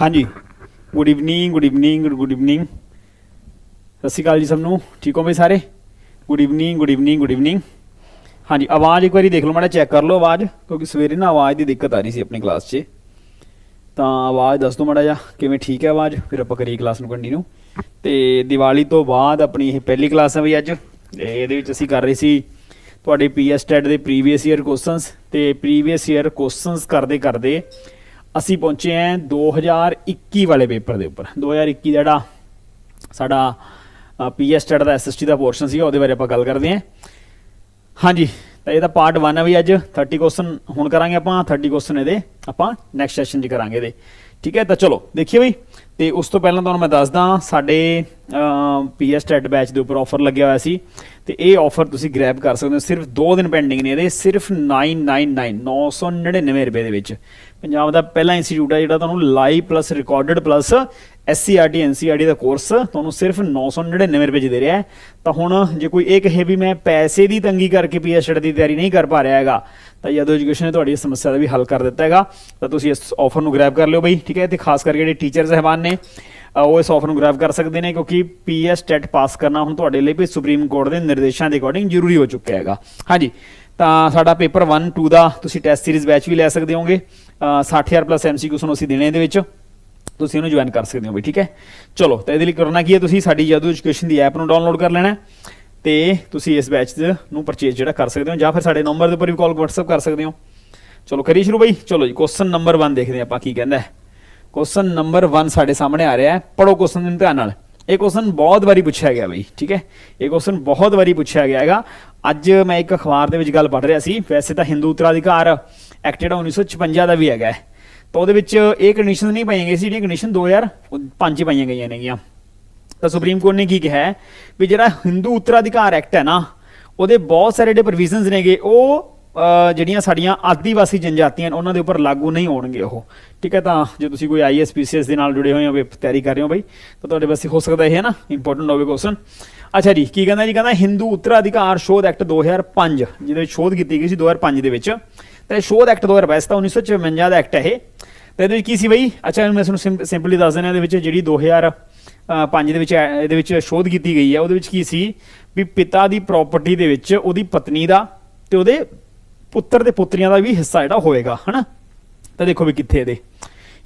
ਹਾਂਜੀ। Good evening good evening good evening ਸਤਿ ਸ਼੍ਰੀ ਅਕਾਲ ਜੀ ਸਭ ਨੂੰ। ਠੀਕ ਹੋ ਬਈ ਸਾਰੇ? Good evening good evening good evening ਹਾਂਜੀ, ਆਵਾਜ਼ ਇੱਕ ਵਾਰੀ ਦੇਖ ਲਓ, ਮਾੜਾ ਚੈੱਕ ਕਰ ਲਓ ਆਵਾਜ਼, ਕਿਉਂਕਿ ਸਵੇਰੇ ਨਾ ਆਵਾਜ਼ ਦੀ ਦਿੱਕਤ ਆ ਰਹੀ ਸੀ ਆਪਣੀ ਕਲਾਸ 'ਚ। ਤਾਂ ਆਵਾਜ਼ ਦੱਸ ਦਿਓ ਮਾੜਾ ਜਿਹਾ, ਕਿਵੇਂ ਠੀਕ ਹੈ ਆਵਾਜ਼? ਫਿਰ ਆਪਾਂ ਕਰੀਏ ਕਲਾਸ ਨੂੰ ਕੰਟੀਨਿਊ ਤੇ ਦੀਵਾਲੀ ਤੋਂ ਬਾਅਦ ਆਪਣੀ ਇਹ ਪਹਿਲੀ ਕਲਾਸ ਹੈ ਬਈ ਅੱਜ। ਇਹਦੇ ਵਿੱਚ ਅਸੀਂ ਕਰ ਰਹੇ ਸੀ ਤੁਹਾਡੇ ਪੀਐਸ ਟੈਟ ਦੇ ਪ੍ਰੀਵੀਅਸ ਈਅਰ ਕੁਐਸਚਨਸ ਤੇ ਪ੍ਰੀਵੀਅਸ ਈਅਰ ਕੁਐਸਚਨਸ ਕਰਦੇ ਕਰਦੇ ਅਸੀਂ ਪਹੁੰਚੇ ਆਂ 2021 ਵਾਲੇ ਪੇਪਰ ਦੇ ਉੱਪਰ। 2021 ਦਾ ਜਿਹੜਾ ਸਾਡਾ ਪੀਐਸ ਟੈਟ ਦਾ ਐਸਐਸਟੀ ਦਾ ਪੋਰਸ਼ਨ ਸੀਗਾ, ਉਹਦੇ ਬਾਰੇ ਆਪਾਂ ਗੱਲ ਕਰਦੇ ਹਾਂ। ਹਾਂਜੀ, ਤਾਂ ਇਹਦਾ ਪਾਰਟ 1 ਹੈ ਵੀ ਅੱਜ। 30 ਕੁਐਸਚਨ ਹੁਣ ਕਰਾਂਗੇ ਆਪਾਂ 30 ਕੁਐਸਚਨ ਇਹਦੇ। ਆਪਾਂ ਨੈਕਸਟ ਸੈਸ਼ਨ 'ਚ ਕਰਾਂਗੇ ਇਹਦੇ। ਠੀਕ ਹੈ, ਤਾਂ ਚਲੋ ਦੇਖੀਏ ਬਈ। ਤੇ ਉਸ ਤੋਂ ਪਹਿਲਾਂ ਤੁਹਾਨੂੰ ਮੈਂ ਦੱਸਦਾ, ਸਾਡੇ ਪੀਐਸ ਟੈਟ ਬੈਚ ਦੇ ਉੱਪਰ ਆਫਰ ਲੱਗਿਆ ਹੋਇਆ ਸੀ। ਤੇ ਇਹ ਆਫਰ ਤੁਸੀਂ ਗ੍ਰੈਬ ਕਰ ਸਕਦੇ ਹੋ। ਸਿਰਫ 2 ਦਿਨ ਪੈਂਡਿੰਗ ਨੇ ਇਹਦੇ। ਸਿਰਫ 999 999 ਰੁਪਏ ਦੇ ਵਿੱਚ। ਪੰਜਾਬ ਦਾ ਪਹਿਲਾ ਇੰਸਟੀਚਿਊਟ ਹੈ ਜਿਹੜਾ ਤੁਹਾਨੂੰ live plus recorded plus SCERT NCERT ਦਾ ਕੋਰਸ ਤੁਹਾਨੂੰ ਸਿਰਫ 999 ਰੁਪਏ 'ਚ ਦੇ ਰਿਹਾ ਹੈ। ਤਾਂ ਹੁਣ ਜੇ ਕੋਈ ਇਹ ਕਹੇ ਵੀ ਮੈਂ ਪੈਸੇ ਦੀ ਤੰਗੀ ਕਰਕੇ ਪੀਐਚਡੀ ਦੀ ਤਿਆਰੀ ਨਹੀਂ ਕਰ ਪਾ ਰਿਹਾ ਹੈਗਾ, ਤਾਂ ਯਾਦੋ ਐਜੂਕੇਸ਼ਨ ਨੇ ਤੁਹਾਡੀ ਇਸ ਸਮੱਸਿਆ ਦਾ ਵੀ ਹੱਲ ਕਰ ਦਿੱਤਾ ਹੈਗਾ। ਤਾਂ ਤੁਸੀਂ ਇਸ ਆਫਰ ਨੂੰ ਗ੍ਰੈਬ ਕਰ ਲਿਓ ਬਈ, ਠੀਕ ਹੈ? ਤੇ ਖਾਸ ਕਰਕੇ ਜਿਹੜੇ ਟੀਚਰ ਸਹਿਬਾਨ ਨੇ ਉਹ ਇਸ ਆਫਰ ਨੂੰ ਗ੍ਰੈਬ ਕਰ ਸਕਦੇ ਨੇ ਕਿਉਂਕਿ ਪੀਐਸ ਟੈਟ ਪਾਸ ਕਰਨਾ ਹੁਣ ਤੁਹਾਡੇ ਲਈ ਵੀ ਸੁਪਰੀਮ ਕੋਰਟ ਦੇ ਨਿਰਦੇਸ਼ਾਂ ਦੇ ਅਕੋਰਡਿੰਗ ਜ਼ਰੂਰੀ ਹੋ ਚੁੱਕਿਆ ਹੈਗਾ। ਹਾਂਜੀ ਤਾਂ ਸਾਡਾ ਪੇਪਰ 1 2 ਦਾ ਤੁਸੀਂ ਟੈਸਟ ਸੀਰੀਜ਼ ਬੈਚ ਵੀ ਲੈ ਸਕਦੇ ਹੋਗੇ। 60000 ਪਲੱਸ ਐਮਸੀਕਿਊ ਤੁਹਾਨੂੰ ਅਸੀਂ ਦੇਣੇ ਇਹਦੇ ਵਿੱਚ। ਤੁਸੀਂ ਇਹਨੂੰ ਜੁਆਇਨ ਕਰ ਸਕਦੇ ਹੋ ਬਈ ਠੀਕ ਹੈ? ਚਲੋ, ਤਾਂ ਇਹਦੇ ਲਈ ਕਰਨਾ ਕੀ ਹੈ ਤੁਸੀਂ? ਸਾਡੀ ਜਾਦੂ ਐਜੂਕੇਸ਼ਨ ਦੀ ਐਪ ਨੂੰ ਡਾਊਨਲੋਡ ਕਰ ਲੈਣਾ ਹੈ ਤੇ ਤੁਸੀਂ ਇਸ ਬੈਚ ਨੂੰ ਪਰਚੇਜ਼ ਜਿਹੜਾ ਕਰ ਸਕਦੇ ਹੋ ਜਾਂ ਫਿਰ ਸਾਡੇ ਨੰਬਰ ਦੇ ਉੱਪਰ ਵੀ ਕਾਲ WhatsApp ਕਰ ਸਕਦੇ ਹੋ। ਚਲੋ, ਕਰੀਏ ਸ਼ੁਰੂ ਬਈ। ਚਲੋ ਜੀ ਕੁਐਸਚਨ ਨੰਬਰ 1 ਦੇਖਦੇ ਹਾਂ ਆਪਾਂ ਕੀ ਕਹਿੰਦਾ ਹੈ। ਕੁਐਸਚਨ ਨੰਬਰ 1 ਸਾਡੇ ਸਾਹਮਣੇ ਆ ਰਿਹਾ ਹੈ। ਪੜੋ ਕੁਐਸਚਨ ਨੂੰ ਧਿਆਨ ਨਾਲ। ਇਹ ਕੁਐਸਚਨ ਬਹੁਤ ਵਾਰੀ ਪੁੱਛਿਆ ਗਿਆ ਬਈ ਠੀਕ ਹੈ ਇਹ ਕੁਐਸਚਨ ਬਹੁਤ ਵਾਰੀ ਪੁੱਛਿਆ ਗਿਆ ਹੈਗਾ ਅੱਜ ਮੈਂ ਇੱਕ ਅਖਬਾਰ ਦੇ ਵਿੱਚ ਗੱਲ ਪੜ੍ਹ ਰਿਹਾ ਸੀ ਵੈਸੇ ਤਾਂ ਹਿੰਦੂ ਉਤਰਾਧਿਕਾਰ ਐਕਟ ਜਿਹੜਾ 1956 ਦਾ ਵੀ ਹੈਗਾ ਹੈ। ਤਾਂ ਉਹਦੇ ਵਿੱਚ ਇਹ ਕੰਡੀਸ਼ਨ ਨਹੀਂ ਪਾਈਆਂ ਗਈਆਂ ਸੀ ਜਿਹੜੀਆਂ ਕੰਡੀਸ਼ਨ 2005 ਚ ਪਾਈਆਂ ਗਈਆਂ ਨੇਗੀਆਂ ਤਾਂ ਸੁਪਰੀਮ ਕੋਰਟ ਨੇ ਕੀ ਕਿਹਾ ਹੈ ਵੀ ਜਿਹੜਾ ਹਿੰਦੂ ਉਤਰਾਧਿਕਾਰ ਐਕਟ ਹੈ ਨਾ ਉਹਦੇ ਬਹੁਤ ਸਾਰੇ ਜਿਹੜੇ ਪ੍ਰੋਵੀਜ਼ਨਸ ਨੇਗੇ ਉਹ ਜਿਹੜੀਆਂ ਸਾਡੀਆਂ ਆਦੀਵਾਸੀ ਜਨਜਾਤੀਆਂ ਨੇ, ਉਹਨਾਂ ਦੇ ਉੱਪਰ ਲਾਗੂ ਨਹੀਂ ਹੋਣਗੇ ਉਹ। ਠੀਕ ਹੈ ਤਾਂ ਜੇ ਤੁਸੀਂ ਕੋਈ ਆਈਐਸ ਪੀਸੀਐਸ ਦੇ ਨਾਲ ਜੁੜੇ ਹੋਏ ਹੋ, ਵੀ ਤਿਆਰੀ ਕਰ ਰਹੇ ਹੋ ਬਈ, ਤਾਂ ਤੁਹਾਡੇ ਵਾਸਤੇ ਹੋ ਸਕਦਾ ਇਹ ਹੈ ਨਾ ਇੰਪੋਰਟੈਂਟ ਹੋਵੇ ਕੁਐਸਚਨ ਅੱਛਾ ਜੀ, ਕੀ ਕਹਿੰਦਾ ਜੀ? ਕਹਿੰਦਾ ਹਿੰਦੂ ਉਤਰਾਧਿਕਾਰ ਸ਼ੋਧ ਐਕਟ 2005 ਜਿਹਦੇ ਵਿੱਚ ਸ਼ੋਧ ਕੀਤੀ ਗਈ ਸੀ 2005 ਦੇ ਵਿੱਚ। ਤੇ ਸ਼ੋਧ ਐਕਟ 2022 ਤਾਂ 1954 ਦਾ ਐਕਟ ਹੈ ਇਹ। ਤੇ ਇਹਦੇ ਵਿੱਚ ਕੀ ਸੀ ਬਈ? ਅੱਛਾ ਮੈਂ ਤੁਹਾਨੂੰ ਸਿੰਪਲੀ ਦੱਸ ਦਿੰਦਾ, ਇਹਦੇ ਵਿੱਚ ਜਿਹੜੀ 2005 ਦੇ ਵਿੱਚ ਐ- ਇਹਦੇ ਵਿੱਚ ਸ਼ੋਧ ਕੀਤੀ ਗਈ ਹੈ, ਉਹਦੇ ਵਿੱਚ ਕੀ ਸੀ? ਵੀ ਪਿਤਾ ਦੀ ਪ੍ਰਾਪਰਟੀ ਦੇ ਵਿੱਚ ਉਹਦੀ ਪਤਨੀ ਦਾ ਤੇ ਉਹਦੇ ਪੁੱਤਰ ਤੇ ਪੁੱਤਰੀਆਂ ਦਾ ਵੀ ਹਿੱਸਾ ਜਿਹੜਾ ਹੋਏਗਾ, ਹਨਾ? ਤਾਂ ਦੇਖੋ ਵੀ ਕਿੱਥੇ ਇਹਦੇ।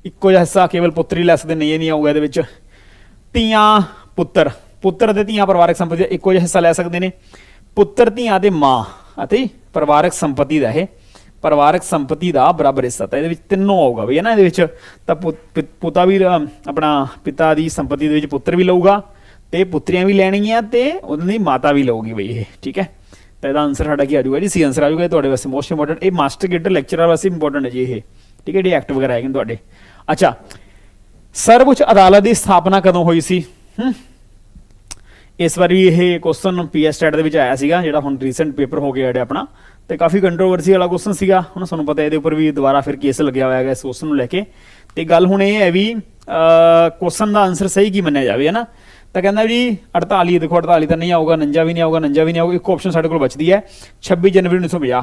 ਇੱਕੋ ਜਿਹਾ ਹਿੱਸਾ ਕੇਵਲ ਪੁੱਤਰ ਹੀ ਲੈ ਸਕਦੇ ਨਹੀਂ, ਇਹ ਨਹੀਂ ਆਊਗਾ ਇਹਦੇ ਵਿੱਚ। ਧੀਆਂ, ਪੁੱਤਰ। ਪੁੱਤਰ ਤੇ ਧੀਆਂ ਪਰਿਵਾਰਕ ਸੰਪਤੀ ਦਾ ਇੱਕੋ ਜਿਹਾ ਹਿੱਸਾ ਲੈ ਸਕਦੇ ਨੇ। ਪੁੱਤਰ ਧੀਆਂ ਦੇ ਮਾਂ ਅਤੇ ਪਰਿਵਾਰਕ ਸੰਪਤੀ ਦਾ ਇਹ। ਪਰਿਵਾਰਕ ਸੰਪਤੀ ਦਾ ਬਰਾਬਰ ਹਿੱਸਾ। ਤਾਂ ਇਹਦੇ ਵਿੱਚ ਤਿੰਨੋਂ ਆਊਗਾ ਵੀ ਹੈ ਨਾ ਇਹਦੇ ਵਿੱਚ? ਤਾਂ ਪੁੱਤਾ ਵੀ ਆਪਣਾ ਪਿਤਾ ਦੀ ਸੰਪਤੀ ਦੇ ਵਿੱਚ ਪੁੱਤਰ ਵੀ ਲਊਗਾ ਤੇ ਪੁੱਤਰੀਆਂ ਵੀ ਲੈਣਗੀਆਂ ਤੇ ਉਹਨਾਂ ਦੀ ਮਾਤਾ ਵੀ ਲਊਗੀ ਬਈ ਇਹ, ਠੀਕ ਹੈ? ਤਾਂ ਇਹਦਾ ਆਨਸਰ ਸਾਡਾ ਕੀ ਆ ਜਾਊਗਾ ਜੀ? ਸੀ ਆਨਸਰ ਆ ਜਾਊਗਾ ਇਹ ਤੁਹਾਡੇ ਵਾਸਤੇ ਮੋਸਟ ਇੰਪੋਰਟੈਂਟ ਇਹ ਮਾਸਟਰ ਗੇਟ ਲੈਕਚਰਰ ਵਾਸਤੇ ਇੰਪੋਰਟੈਂਟ ਹੈ ਜੀ ਇਹ। ਠੀਕ ਹੈ ਜੀ ਐਕਟ ਵਗੈਰਾ ਹੈਗੇ ਤੁਹਾਡੇ। ਅੱਛਾ, ਸਰਵਉੱਚ ਅਦਾਲਤ ਦੀ ਸਥਾਪਨਾ ਕਦੋਂ ਹੋਈ ਸੀ? ਹੂੰ। ਇਸ ਵਾਰੀ ਇਹ ਕੁਐਸਚਨ ਪੀਐਸ ਟੈਟ ਦੇ ਵਿੱਚ ਆਇਆ ਸੀਗਾ, ਜਿਹੜਾ ਹੁਣ ਰੀਸੈਂਟ ਪੇਪਰ ਹੋ ਗਿਆ ਜਿਹੜਾ ਆਪਣਾ। ਤੇ ਕਾਫੀ ਕੰਟਰੋਵਰਸੀ ਵਾਲਾ ਕੁਐਸਚਨ ਸੀਗਾ। ਹੁਣ ਤੁਹਾਨੂੰ ਪਤਾ ਇਹਦੇ ਉੱਪਰ ਵੀ ਦੁਬਾਰਾ ਫਿਰ ਕੇਸ ਲੱਗਿਆ ਹੋਇਆ ਹੈਗਾ ਇਸ ਕੁਐਸਚਨ ਨੂੰ ਲੈ ਕੇ। ਤੇ ਗੱਲ ਹੁਣ ਇਹ ਹੈ ਵੀ ਕੁਐਸਚਨ ਦਾ ਆਨਸਰ ਸਹੀ ਕੀ ਮੰਨਿਆ ਜਾਵੇ, ਹੈ ਨਾ? ਤਾਂ ਕਹਿੰਦਾ ਜੀ 48 ਦੇਖੋ 48 ਤਾਂ ਨਹੀਂ ਆਊਗਾ 49 ਵੀ ਨਹੀਂ ਆਊਗਾ 49 ਵੀ ਨਹੀਂ ਆਊਗਾ, ਇੱਕ ਆਪਸ਼ਨ ਸਾਡੇ ਕੋਲ ਬਚਦੀ ਹੈ 26 ਜਨਵਰੀ 1950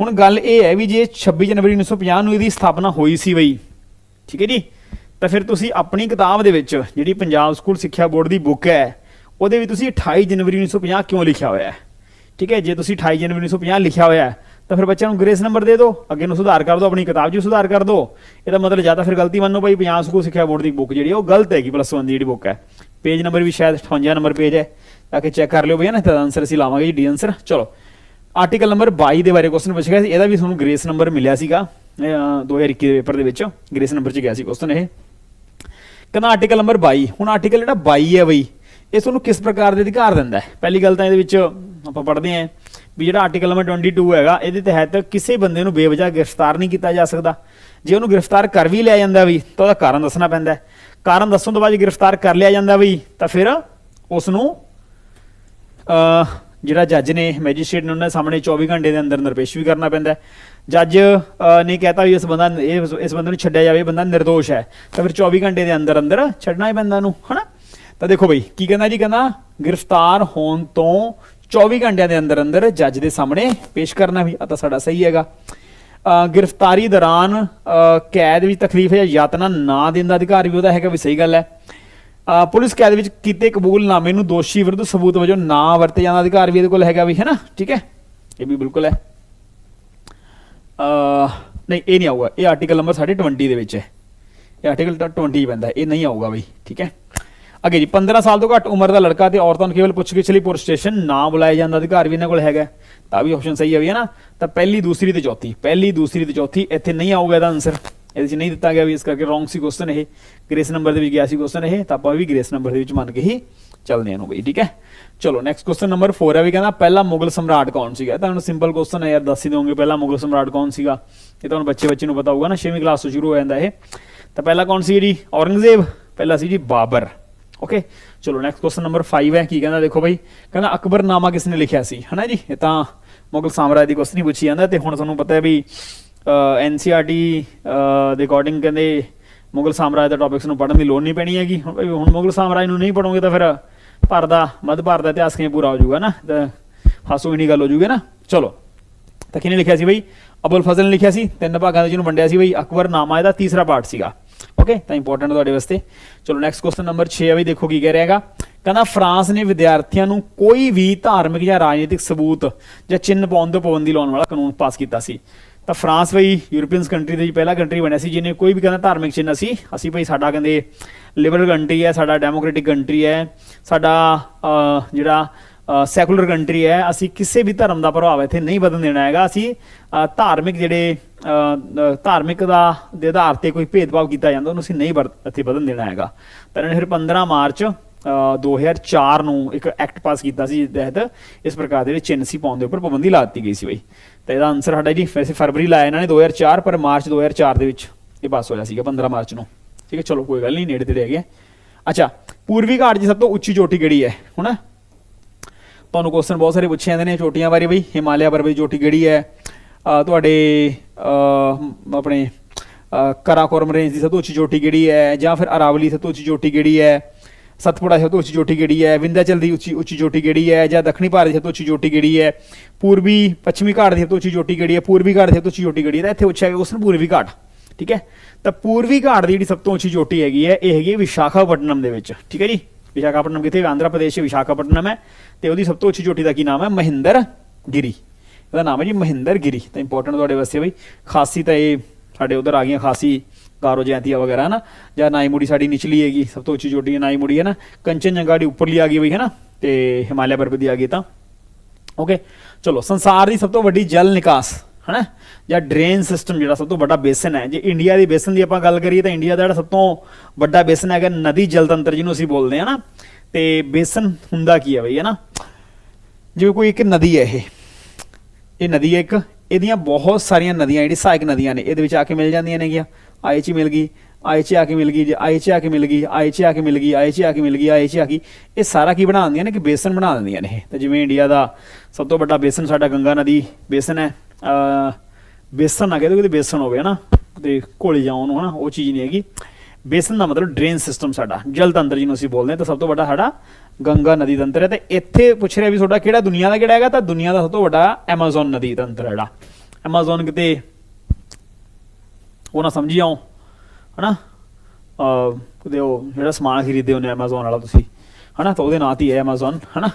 ਹੁਣ ਗੱਲ ਇਹ ਹੈ ਵੀ ਜੇ 26 ਜਨਵਰੀ 1950 ਨੂੰ ਇਹਦੀ ਸਥਾਪਨਾ ਹੋਈ ਸੀ ਬਈ, ਠੀਕ ਹੈ ਜੀ, ਤਾਂ ਫਿਰ ਤੁਸੀਂ ਆਪਣੀ ਕਿਤਾਬ ਦੇ ਵਿੱਚ ਜਿਹੜੀ ਪੰਜਾਬ ਸਕੂਲ ਸਿੱਖਿਆ ਬੋਰਡ ਦੀ ਬੁੱਕ ਹੈ, ਉਹਦੇ ਵਿੱਚ ਤੁਸੀਂ 28 ਜਨਵਰੀ 1950 ਕਿਉਂ ਲਿਖਿਆ ਹੋਇਆ ਹੈ? ਠੀਕ ਹੈ, ਜੇ ਤੁਸੀਂ 28 ਜਨਵਰੀ 1950 ਲਿਖਿਆ ਹੋਇਆ ਹੈ, ਤਾਂ ਫਿਰ ਬੱਚਿਆਂ ਨੂੰ ਗ੍ਰੇਸ ਨੰਬਰ ਦੇ ਦਿਓ, ਅੱਗੇ ਨੂੰ ਸੁਧਾਰ ਕਰ ਦਿਓ, ਆਪਣੀ ਕਿਤਾਬ 'ਚ ਵੀ ਸੁਧਾਰ ਕਰ ਦਿਓ। ਇਹਦਾ ਮਤਲਬ ਜ਼ਿਆਦਾ ਫਿਰ ਗਲਤੀ ਮੰਨੋ ਭਾਈ ਪੰਜਾਬ ਸਕੂਲ ਸਿੱਖਿਆ ਬੋਰਡ ਦੀ ਬੁੱਕ ਜਿਹੜੀ ਉਹ ਗਲਤ ਹੈਗੀ ਪਲੱਸ 1 ਦੀ ਜਿਹੜੀ ਬੁੱਕ ਹੈ। ਪੇਜ ਨੰਬਰ ਵੀ ਸ਼ਾਇਦ 58 ਨੰਬਰ ਪੇਜ ਹੈ। ਤਾਂ ਕਿ ਚੈੱਕ ਕਰ ਲਿਓ ਭਈਆ ਨਾ ਤਾਂ ਆਨਸਰ ਅਸੀਂ ਲਾਵਾਂਗੇ ਜੀ ਡੀ ਆਨਸਰ ਚਲੋ। ਆਰਟੀਕਲ ਨੰਬਰ 22 ਦੇ ਬਾਰੇ ਕੁਐਸਚਨ ਪੁੱਛਿਆ ਗਿਆ ਸੀ, ਇਹਦਾ ਵੀ ਤੁਹਾਨੂੰ ਗ੍ਰੇਸ ਨੰਬਰ ਮਿਲਿਆ ਸੀਗਾ, ਅਹ 2021 ਦੇ ਪੇਪਰ ਦੇ ਵਿੱਚ। ਗ੍ਰੇਸ ਨੰਬਰ 'ਚ ਗਿਆ ਸੀ ਕੁਐਸਚਨ ਇਹ। ਕਹਿੰਦਾ ਆਰਟੀਕਲ ਨੰਬਰ 22 ਹੁਣ ਆਰਟੀਕਲ ਜਿਹੜਾ 22 ਹੈ ਬਈ, ਇਹ ਤੁਹਾਨੂੰ ਕਿਸ ਪ੍ਰਕਾਰ ਦੇ ਅਧਿਕਾਰ ਦਿੰਦਾ ਹੈ? ਪਹਿਲੀ ਗੱਲ ਤਾਂ ਇਹਦੇ ਵਿੱਚ ਆਪਾਂ ਪੜ੍ਹਦੇ ਹਾਂ ਵੀ ਜਿਹੜਾ ਆਰਟੀਕਲ ਨੰਬਰ 22 ਹੈਗਾ, ਇਹਦੇ ਤਹਿਤ ਕਿਸੇ ਬੰਦੇ ਨੂੰ ਬੇਵਜ੍ਹਾ ਗ੍ਰਿਫਤਾਰ ਨਹੀਂ ਕੀਤਾ ਜਾ ਸਕਦਾ। ਜੇ ਉਹਨੂੰ ਗ੍ਰਿਫਤਾਰ ਕਰ ਵੀ ਲਿਆ ਜਾਂਦਾ ਵੀ, ਤਾਂ ਉਹਦਾ ਕਾਰਨ ਦੱਸਣਾ ਪੈਂਦਾ ਹੈ। ਕਾਰਨ ਦੱਸਣ ਤੋਂ ਬਾਅਦ ਜੇ ਗ੍ਰਿਫਤਾਰ ਕਰ ਲਿਆ ਜਾਂਦਾ ਬਈ ਤਾਂ ਫਿਰ ਉਸ ਨੂੰ ਅਹ ਜਿਹੜਾ ਜੱਜ ਨੇ ਮੈਜਿਸਟ੍ਰੇਟ ਨੇ ਉਹਨਾਂ ਸਾਹਮਣੇ 24 ਘੰਟੇ ਦੇ ਅੰਦਰ ਅੰਦਰ ਪੇਸ਼ ਵੀ ਕਰਨਾ ਪੈਂਦਾ ਜੱਜ ਅਹ, ਨੇ ਕਹਤਾ ਵੀ ਇਸ ਬੰਦਾ ਇਹ ਇਸ ਬੰਦੇ ਨੂੰ ਛੱਡਿਆ ਜਾਵੇ ਬੰਦਾ નિર્ਦੋਸ਼ ਹੈ। ਤਾਂ ਫਿਰ 24 ਘੰਟੇ ਦੇ ਅੰਦਰ ਅੰਦਰ ਛੱਡਣਾ ਹੀ ਪੈਂਦਾ ਨੂੰ ਹਨਾ? ਤਾਂ ਦੇਖੋ ਬਈ ਕੀ ਕਹਿੰਦਾ ਜੀ? ਕਹਿੰਦਾ ਗ੍ਰਿਫਤਾਰ ਹੋਣ ਤੋਂ 24 ਘੰਟਿਆਂ ਦੇ ਅੰਦਰ ਅੰਦਰ ਜੱਜ ਦੇ ਸਾਹਮਣੇ ਪੇਸ਼ ਕਰਨਾ ਵੀ ਆ ਤਾਂ ਸਾਡਾ ਸਹੀ ਹੈਗਾ। ਗ੍ਰਿਫਤਾਰੀ ਦੌਰਾਨ ਕੈਦ ਵਿੱਚ ਤਕਲੀਫ ਜਾਂ ਯਾਤਨਾ ਨਾ ਦੇਣ ਦਾ ਅਧਿਕਾਰ ਵੀ ਉਹਦਾ ਹੈਗਾ ਵੀ ਸਹੀ ਗੱਲ ਹੈ। ਪੁਲਿਸ ਕੈਦ ਵਿੱਚ ਕੀਤੇ ਕਬੂਲਨਾਮੇ ਨੂੰ ਦੋਸ਼ੀ ਵਿਰੁੱਧ ਸਬੂਤ ਵਜੋਂ ਨਾ ਵਰਤੇ ਜਾਣ ਦਾ ਅਧਿਕਾਰ ਵੀ ਇਹਦੇ ਕੋਲ ਹੈਗਾ ਵੀ, ਹੈ ਨਾ? ਠੀਕ ਹੈ? ਇਹ ਵੀ ਬਿਲਕੁਲ ਹੈ। ਨਹੀਂ, ਇਹ ਨਹੀਂ ਆਊਗਾ। ਇਹ ਆਰਟੀਕਲ ਨੰਬਰ ਸਾਡੇ 20 ਦੇ ਵਿੱਚ ਹੈ। ਇਹ ਆਰਟੀਕਲ 20 ਪੈਂਦਾ ਇਹ ਨਹੀਂ ਆਊਗਾ ਬਈ ਠੀਕ ਹੈ? ਅੱਗੇ ਜੀ 15 ਸਾਲ ਤੋਂ ਘੱਟ ਉਮਰ ਦਾ ਲੜਕਾ ਤੇ ਔਰਤਾਂ ਨੂੰ ਕੇਵਲ ਪੁੱਛਗਿੱਛ ਲਈ ਪੁਲਿਸ ਸਟੇਸ਼ਨ ਨਾ ਬੁਲਾਇਆ ਜਾਂਦਾ ਅਧਿਕਾਰ ਵੀ ਇਹਨਾਂ ਕੋਲ ਹੈਗਾ ਤਾਂ ਵੀ ਆਪਸ਼ਨ ਸਹੀ ਹੈ ਵੀ ਹੈ ਨਾ? ਤਾਂ ਪਹਿਲੀ, ਦੂਸਰੀ ਤੇ ਚੌਥੀ। ਪਹਿਲੀ, ਦੂਸਰੀ ਤੇ ਚੌਥੀ ਇੱਥੇ ਨਹੀਂ ਆਊਗਾ ਇਹਦਾ ਆਨਸਰ ਇਹਦੇ ਵਿੱਚ ਨਹੀਂ ਦਿੱਤਾ ਗਿਆ ਵੀ ਇਸ ਕਰਕੇ ਰੋਂਗ ਸੀ ਕੁਐਸਚਨ ਇਹ। ਗ੍ਰੇਸ ਨੰਬਰ ਦੇ ਵਿੱਚ ਗਿਆ ਸੀ ਕੁਐਸਚਨ ਇਹ, ਤਾਂ ਆਪਾਂ ਵੀ ਗ੍ਰੇਸ ਨੰਬਰ ਦੇ ਵਿੱਚ ਮੰਨ ਕੇ ਹੀ ਚੱਲਦੇ ਹਾਂ ਨੂੰ ਬਈ, ਠੀਕ ਹੈ? ਚਲੋ ਨੈਕਸਟ ਕੁਐਸਚਨ ਨੰਬਰ 4 ਹੈ ਵੀ ਕਹਿੰਦਾ ਪਹਿਲਾ ਮੁਗਲ ਸਮਰਾਟ ਕੌਣ ਸੀਗਾ? ਤੁਹਾਨੂੰ ਸਿੰਪਲ ਕੁਐਸਚਨ ਹੈ ਯਾਰ, ਦੱਸ ਹੀ ਦੋਗੇ ਪਹਿਲਾ ਮੁਗਲ ਸਮਰਾਟ ਕੌਣ ਸੀਗਾ? ਇਹ ਤੁਹਾਨੂੰ ਬੱਚੇ ਬੱਚੇ ਨੂੰ ਪਤਾ ਹੋਊਗਾ ਨਾ 6ਵੀਂ ਕਲਾਸ ਤੋਂ ਸ਼ੁਰੂ ਹੋ ਜਾਂਦਾ ਇਹ। ਤਾਂ ਪਹਿਲਾ ਕੌਣ ਸੀ ਜੀ? ਔਰੰਗਜ਼ੇਬ। ਪਹਿਲਾ ਸੀ ਜੀ ਬਾਬਰ। ਓਕੇ ਚਲੋ ਨੈਕਸਟ ਕੁਐਸਚਨ ਨੰਬਰ 5 ਹੈ, ਕੀ ਕਹਿੰਦਾ ਦੇਖੋ ਬਈ? ਕਹਿੰਦਾ ਅਕਬਰਨਾਮਾ ਕਿਸ ਨੇ ਲਿਖਿਆ ਸੀ? ਹਨਾ ਜੀ? ਇਹ ਤਾਂ ਮੁਗਲ ਸਾਮਰਾਜ ਦੀ ਕੁਐਸਚਨ ਹੀ ਪੁੱਛੀ ਜਾਂਦਾ ਤੇ ਹੁਣ ਤੁਹਾਨੂੰ ਪਤਾ ਹੈ ਵੀ ਐਨਸੀਆਰਟੀ ਦੇ ਅਕੋਰਡਿੰਗ ਕਹਿੰਦੇ ਮੁਗਲ ਸਾਮਰਾਜ ਦਾ ਟੌਪਿਕਸ ਨੂੰ ਪੜ੍ਹਨ ਦੀ ਲੋੜ ਨਹੀਂ ਪੈਣੀ ਹੈਗੀ। ਹੁਣ ਮੁਗਲ ਸਾਮਰਾਜ ਨੂੰ ਨਹੀਂ ਪੜੋਗੇ ਤਾਂ ਫਿਰ ਭਾਰਤ ਦਾ, ਮੱਧ ਭਾਰਤ ਦਾ ਇਤਿਹਾਸ ਕਿਵੇਂ ਪੂਰਾ ਹੋ ਜਾਊਗਾ ਨਾ? ਤਾਂ ਹਾਸੋ ਹੀ ਨਹੀਂ ਗੱਲ ਹੋ ਜਾਊਗੀ ਨਾ? ਚਲੋ, ਤਾਂ ਕਿਹਨੇ ਲਿਖਿਆ ਸੀ ਬਈ? ਅਬੁਲ ਫਜ਼ਲ ਨੇ ਲਿਖਿਆ ਸੀ, ਤਿੰਨ ਭਾਗਾਂ ਦੇ ਜਿਹਨੂੰ ਵੰਡਿਆ ਸੀ ਬਈ ਅਕਬਰਨਾਮਾ ਇਹਦਾ ਤੀਸਰਾ ਪਾਰਟ ਸੀਗਾ। ਓਕੇ ਤਾਂ ਇੰਪੋਰਟੈਂਟ ਤੁਹਾਡੇ ਵਾਸਤੇ। ਚਲੋ ਨੈਕਸਟ ਕੁਐਸਚਨ ਨੰਬਰ 6 ਆ ਵੀ ਦੇਖੋ ਕੀ ਕਹਿ ਰਿਹਾ ਹੈਗਾ। ਕਹਿੰਦਾ ਫਰਾਂਸ ਨੇ ਵਿਦਿਆਰਥੀਆਂ ਨੂੰ ਕੋਈ ਵੀ ਧਾਰਮਿਕ ਜਾਂ ਰਾਜਨੀਤਿਕ ਸਬੂਤ ਜਾਂ ਚਿੰਨ੍ਹ ਪਾਉਣ ਤੋਂ ਪਾਬੰਦੀ ਲਾਉਣ ਵਾਲਾ ਕਾਨੂੰਨ ਪਾਸ ਕੀਤਾ ਸੀ। ਤਾਂ ਫਰਾਂਸ ਬਈ ਯੂਰਪੀਅਨਸ ਕੰਟਰੀ ਦੇ ਪਹਿਲਾ ਕੰਟਰੀ ਬਣਿਆ ਸੀ, ਜਿਹਨੇ ਕੋਈ ਵੀ ਕਹਿੰਦਾ ਧਾਰਮਿਕ ਚਿੰਨ੍ਹ ਸੀ ਅਸੀਂ ਬਈ ਸਾਡਾ ਕਹਿੰਦੇ ਲਿਬਰਲ ਕੰਟਰੀ ਹੈ, ਸਾਡਾ ਡੈਮੋਕ੍ਰੈਟਿਕ ਕੰਟਰੀ ਹੈ, ਸਾਡਾ ਜਿਹੜਾ ਸੈਕੂਲਰ ਕੰਟਰੀ ਹੈ, ਅਸੀਂ ਕਿਸੇ ਵੀ ਧਰਮ ਦਾ ਪ੍ਰਭਾਵ ਇੱਥੇ ਨਹੀਂ ਵਧਣ ਦੇਣਾ ਹੈਗਾ। ਅਸੀਂ ਧਾਰਮਿਕ ਜਿਹੜੇ ਧਾਰਮਿਕ ਦਾ, ਦੇ ਆਧਾਰ ਤੇ ਕੋਈ ਭੇਦਭਾਵ ਕੀਤਾ ਜਾਂਦਾ, ਉਹਨੂੰ ਅਸੀਂ ਨਹੀਂ ਵਰ- ਇੱਥੇ ਵਧਣ ਦੇਣਾ ਹੈਗਾ। ਤਾਂ ਇਹਨਾਂ ਨੇ ਫਿਰ 15 ਮਾਰਚ 2004 ਨੂੰ ਇੱਕ ਐਕਟ ਪਾਸ ਕੀਤਾ ਸੀ ਜਿਸ ਤਹਿਤ, ਇਸ ਪ੍ਰਕਾਰ ਦੇ ਵਿੱਚ ਚਿੰਨ੍ਹ ਸੀ ਪਾਉਣ ਦੇ ਉੱਪਰ ਪਾਬੰਦੀ ਲਾ ਦਿੱਤੀ ਗਈ ਸੀ ਬਈ। ਤਾਂ ਇਹਦਾ ਆਨਸਰ ਸਾਡਾ ਜੀ, ਵੈਸੇ ਫਰਵਰੀ ਲਾਇਆ ਇਹਨਾਂ ਨੇ 2004 ਪਰ ਮਾਰਚ 2004 ਦੇ ਵਿੱਚ ਇਹ ਪਾਸ ਹੋਇਆ ਸੀਗਾ 15 ਮਾਰਚ ਨੂੰ। ਠੀਕ ਹੈ, ਚਲੋ, ਕੋਈ ਗੱਲ ਨਹੀਂ, ਨੇੜੇ ਤੇੜੇ ਹੈਗੇ ਆ। ਅੱਛਾ ਪੂਰਬੀ ਘਾਟ ਦੀ ਸਭ ਤੋਂ ਉੱਚੀ ਚੋਟੀ ਕਿਹੜੀ ਹੈ? ਹੁਣ ਤੁਹਾਨੂੰ ਕੁਐਸਚਨ ਬਹੁਤ ਸਾਰੇ ਪੁੱਛੇ ਜਾਂਦੇ ਨੇ, ਚੋਟੀਆਂ ਬਾਰੇ ਬਈ, ਹਿਮਾਲਿਆ ਪਰਬਤ ਚੋਟੀ ਕਿਹੜੀ ਹੈ? ਤੁਹਾਡੇ ਆਪਣੇ ਕਰਾਕੋਰਮ ਰੇਂਜ ਦੀ ਸਭ ਤੋਂ ਉੱਚੀ ਚੋਟੀ ਕਿਹੜੀ ਹੈ? ਜਾਂ ਫਿਰ ਅਰਾਵਲੀ ਸਭ ਤੋਂ ਉੱਚੀ ਚੋਟੀ ਕਿਹੜੀ ਹੈ? ਸਤਪੁੜਾ ਸਭ ਤੋਂ ਉੱਚੀ ਚੋਟੀ ਕਿਹੜੀ ਹੈ? ਵਿੰਧਿਆਚਲ ਦੀ ਉੱਚੀ ਉੱਚੀ ਚੋਟੀ ਕਿਹੜੀ ਹੈ ਜਾਂ ਦੱਖਣੀ ਭਾਰਤ ਦੀ ਸਭ ਤੋਂ ਉੱਚੀ ਚੋਟੀ ਕਿਹੜੀ ਹੈ? ਪੂਰਬੀ, ਪੱਛਮੀ ਘਾਟ ਦੀ ਸਭ ਤੋਂ ਉੱਚੀ ਚੋਟੀ ਕਿਹੜੀ ਹੈ? ਪੂਰਬੀ ਘਾਟ ਦੀ ਸਭ ਤੋਂ ਉੱਚੀ ਚੋਟੀ ਕਿਹੜੀ ਹੈ? ਤਾਂ ਇੱਥੇ ਪੁੱਛਿਆ ਗਿਆ ਕੁਐਸਚਨ ਪੂਰਬੀ ਘਾਟ, ਠੀਕ ਹੈ? ਤਾਂ ਪੂਰਬੀ ਘਾਟ ਦੀ ਜਿਹੜੀ ਸਭ ਤੋਂ ਉੱਚੀ ਚੋਟੀ ਹੈਗੀ ਹੈ, ਇਹ ਹੈਗੀ ਵਿਸ਼ਾਖਾਪਟਨਮ ਦੇ ਵਿੱਚ, ਠੀਕ ਹੈ ਜੀ? ਵਿਸ਼ਾਖਾਪਟਨਮ ਕਿੱਥੇ? ਆਂਧਰਾ ਪ੍ਰਦੇਸ਼ 'ਚ ਵਿਸ਼ਾਖਾਪਟਨਮ ਹੈ ਤੇ ਉਹਦੀ ਸਭ ਤੋਂ ਉੱਚੀ ਚੋਟੀ ਦਾ ਕੀ ਨਾਮ ਹੈ? ਮਹਿੰਦਰ ਗਿਰੀ। ਇਹਦਾ ਨਾਮ ਹੈ ਜੀ ਮਹਿੰਦਰ ਗਿਰੀ। ਤਾਂ ਇੰਪੋਰਟੈਂਟ ਤੁਹਾਡੇ ਵਾਸਤੇ ਬਈ। ਖਾਸੀ ਤਾਂ ਇਹ ਸਾਡੇ ਉਧਰ ਆ ਗਈਆਂ ਖਾਸੀ ਗਾਰੋ ਜੈਂਤੀਆ ਵਗੈਰਾ ਨਾ ਜਾਂ ਨਾਈ ਮੁੜੀ ਸਾਡੀ ਨਿਚਲੀ ਹੈਗੀ, ਸਭ ਤੋਂ ਉੱਚੀ ਚੋਟੀ ਹੈ ਨਾਈਮੁੜੀ ਹੈ ਨਾ ਕੰਚਨਜੰਗਾ ਦੀ ਉੱਪਰਲੀ ਆ ਗਈ ਬਈ ਹੈ ਨਾ ਤੇ ਹਿਮਾਲਿਆ ਪਰਬਤ ਦੀ ਆ ਗਈ ਤਾਂ। ਓਕੇ ਚਲੋ, ਸੰਸਾਰ ਦੀ ਸਭ ਤੋਂ ਵੱਡੀ ਜਲ ਨਿਕਾਸ, ਹਨਾ? ਜਾਂ ਡਰੇਨ ਸਿਸਟਮ ਜਿਹੜਾ ਸਭ ਤੋਂ ਵੱਡਾ ਬੇਸਨ ਹੈ। ਜੇ ਇੰਡੀਆ ਦੀ ਬੇਸਨ ਦੀ ਆਪਾਂ ਗੱਲ ਕਰੀਏ ਤਾਂ ਇੰਡੀਆ ਦਾ ਜਿਹੜਾ ਸਭ ਤੋਂ ਵੱਡਾ ਬੇਸਨ ਹੈਗਾ ਨਦੀ ਜਲਤੰਤਰ ਜਿਹਨੂੰ ਅਸੀਂ ਬੋਲਦੇ ਹਾਂ ਨਾ ਤੇ ਬੇਸਨ ਹੁੰਦਾ ਕੀ ਹੈ ਬਈ ਹੈ ਨਾ ਜਿਵੇਂ ਕੋਈ ਇੱਕ ਨਦੀ ਹੈ ਇਹ। ਇਹ ਨਦੀ ਹੈ ਇੱਕ, ਇਹਦੀਆਂ ਬਹੁਤ ਸਾਰੀਆਂ ਨਦੀਆਂ ਜਿਹੜੀ ਸਹਾਇਕ ਨਦੀਆਂ ਨੇ, ਇਹਦੇ ਵਿੱਚ ਆ ਕੇ ਮਿਲ ਜਾਂਦੀਆਂ ਨੇਗੀਆਂ। ਆਈ ਚ ਮਿਲ ਗਈ ਆਈ ਚ ਆ ਕੇ ਮਿਲ ਗਈ, ਜੇ ਆਈ ਚ ਆ ਕੇ ਮਿਲ ਗਈ ਆਈ ਚ ਆ ਕੇ ਮਿਲ ਗਈ ਆਈ ਚ ਆ ਕੇ ਮਿਲ ਗਈ ਆਈ ਚ ਆ ਗਈ। ਇਹ ਸਾਰਾ ਕੀ ਬਣਾ ਦਿੰਦੀਆਂ ਨੇ ਕਿ ਬੇਸਨ ਬਣਾ ਦਿੰਦੀਆਂ ਨੇ ਇਹ। ਤਾਂ ਜਿਵੇਂ ਇੰਡੀਆ ਦਾ ਸਭ ਤੋਂ ਵੱਡਾ ਬੇਸਨ ਸਾਡਾ ਗੰਗਾ ਨਦੀ ਬੇਸਨ ਹੈ ਬੇਸਨ ਨਾ ਕਹਿੰਦੇ ਕਿ ਬੇਸਨ ਹੋਵੇ, ਹਨਾ? ਤੇ ਘੋਲੀ ਜਾਉ ਉਹਨੂੰ, ਹਨਾ? ਉਹ ਚੀਜ਼ ਨਹੀਂ ਹੈਗੀ। ਬੇਸਨ ਦਾ ਮਤਲਬ ਡਰੇਨ ਸਿਸਟਮ ਸਾਡਾ, ਜਲ ਤੰਤਰ ਜਿਹਨੂੰ ਅਸੀਂ ਬੋਲਦੇ ਹਾਂ, ਤਾਂ ਸਭ ਤੋਂ ਵੱਡਾ ਸਾਡਾ ਗੰਗਾ ਨਦੀ ਤੰਤਰ ਹੈ। ਤੇ ਇੱਥੇ ਪੁੱਛ ਰਿਹਾ ਵੀ ਤੁਹਾਡਾ ਕਿਹੜਾ ਦੁਨੀਆ ਦਾ ਕਿਹੜਾ ਹੈਗਾ? ਤਾਂ ਦੁਨੀਆ ਦਾ ਸਭ ਤੋਂ ਵੱਡਾ ਐਮਾਜ਼ਨ ਨਦੀ ਤੰਤਰ ਹੈ ਜਿਹੜਾ। ਐਮਾਜ਼ਨ ਕਿਤੇ ਉਹ ਨਾ ਸਮਝੀ ਆਓ, ਹਨਾ? ਅ ਕਿਤੇ ਉਹ ਜਿਹੜਾ ਸਮਾਨ ਖਰੀਦਦੇ ਹੁੰਦੇ ਐਮਾਜ਼ਨ ਵਾਲਾ ਤੁਸੀਂ, ਹਨਾ? ਤਾਂ ਉਹਦੇ ਨਾਂ ਤੇ ਹੀ ਹੈ ਐਮਾਜ਼ਨ ਹਨਾ?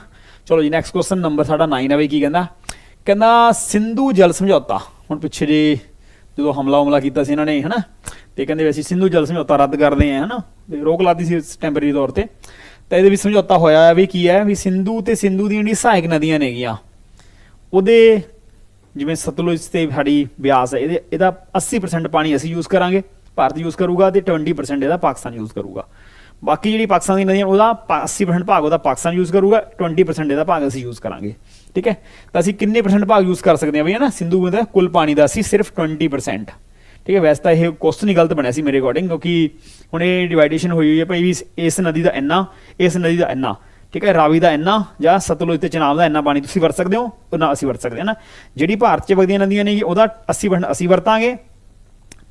ਚਲੋ ਜੀ ਨੈਕਸਟ ਕੁਐਸਚਨ ਨੰਬਰ ਸਾਡਾ 9 ਆ ਬਈ, ਕੀ ਕਹਿੰਦਾ? ਕਹਿੰਦਾ, ਸਿੰਧੂ ਜਲ ਸਮਝੌਤਾ। ਹੁਣ ਪਿੱਛੇ ਜੇ ਜਦੋਂ ਹਮਲਾ ਹਮਲਾ ਕੀਤਾ ਸੀ ਇਹਨਾਂ ਨੇ, ਹਨਾ? ਤੇ ਕਹਿੰਦੇ ਵੀ ਅਸੀਂ ਸਿੰਧੂ ਜਲ ਸਮਝੌਤਾ ਰੱਦ ਕਰਦੇ ਹਾਂ, ਹਨਾ? ਤੇ ਰੋਕ ਲਾਤੀ ਸੀ ਟੈਂਪਰੇਰੀ ਤੌਰ ਤੇ। ਤਾਂ ਇਹਦੇ ਵਿੱਚ ਸਮਝੌਤਾ ਹੋਇਆ ਹੈ ਵੀ ਕੀ ਹੈ? ਵੀ ਸਿੰਧੂ ਤੇ ਸਿੰਧੂ ਦੀਆਂ ਜਿਹੜੀ ਸਹਾਇਕ ਨਦੀਆਂ ਨੇਗੀਆਂ, ਉਹਦੇ ਜਿਵੇਂ ਸਤਲੁਜ ਤੇ ਸਾਡੀ ਬਿਆਸ ਹੈ, ਇਹਦੇ ਇਹਦਾ 80% ਪਾਣੀ ਅਸੀਂ ਯੂਜ਼ ਕਰਾਂਗੇ, ਭਾਰਤ ਯੂਜ਼ ਕਰੂਗਾ ਤੇ 20% ਇਹਦਾ ਪਾਕਿਸਤਾਨ ਯੂਜ਼ ਕਰੂਗਾ। ਬਾਕੀ ਜਿਹੜੀ ਪਾਕਿਸਤਾਨ ਦੀ ਨਦੀਆਂ, ਉਹਦਾ ਪਾ- 80% ਭਾਗ ਉਹਦਾ ਪਾਕਿਸਤਾਨ ਯੂਜ਼ ਕਰੂਗਾ 20% ਇਹਦਾ ਭਾਗ ਅਸੀਂ ਯੂਜ਼ ਕਰਾਂਗੇ। ਠੀਕ ਹੈ? ਤਾਂ ਅਸੀਂ ਕਿੰਨੇ ਪਰਸੈਂਟ ਭਾਗ ਯੂਜ਼ ਕਰ ਸਕਦੇ ਹਾਂ ਬਈ ਹੈ ਨਾ ਸਿੰਧੂ ਦਾ ਕੁੱਲ ਪਾਣੀ ਦਾ ਅਸੀਂ ਸਿਰਫ 20% ਠੀਕ ਹੈ? ਵੈਸੇ ਤਾਂ ਇਹ ਕੁਐਸਚਨ ਹੀ ਗਲਤ ਬਣਿਆ ਸੀ ਮੇਰੇ ਅਕੋਰਡਿੰਗ ਕਿਉਂਕਿ ਹੁਣ ਇਹ ਡਿਵਾਈਡੇਸ਼ਨ ਹੋਈ ਹੋਈ ਹੈ, ਭਾਈ ਵੀ ਇਸ ਨਦੀ ਦਾ ਇੰਨਾ, ਇਸ ਨਦੀ ਦਾ ਇੰਨਾ। ਠੀਕ ਹੈ, ਰਾਵੀ ਦਾ ਇੰਨਾ ਜਾਂ ਸਤਲੁਜ ਤੇ ਚਨਾਬ ਦਾ ਇੰਨਾ ਪਾਣੀ ਤੁਸੀਂ ਵਰਤ ਸਕਦੇ ਹੋ, ਉਹ ਨਾ ਅਸੀਂ ਵਰਤ ਸਕਦੇ ਹਾਂ ਨਾ? ਜਿਹੜੀ ਭਾਰਤ 'ਚ ਵਗਦੀਆਂ ਨਦੀਆਂ ਨੇ, ਉਹਦਾ 80% ਅਸੀਂ ਵਰਤਾਂਗੇ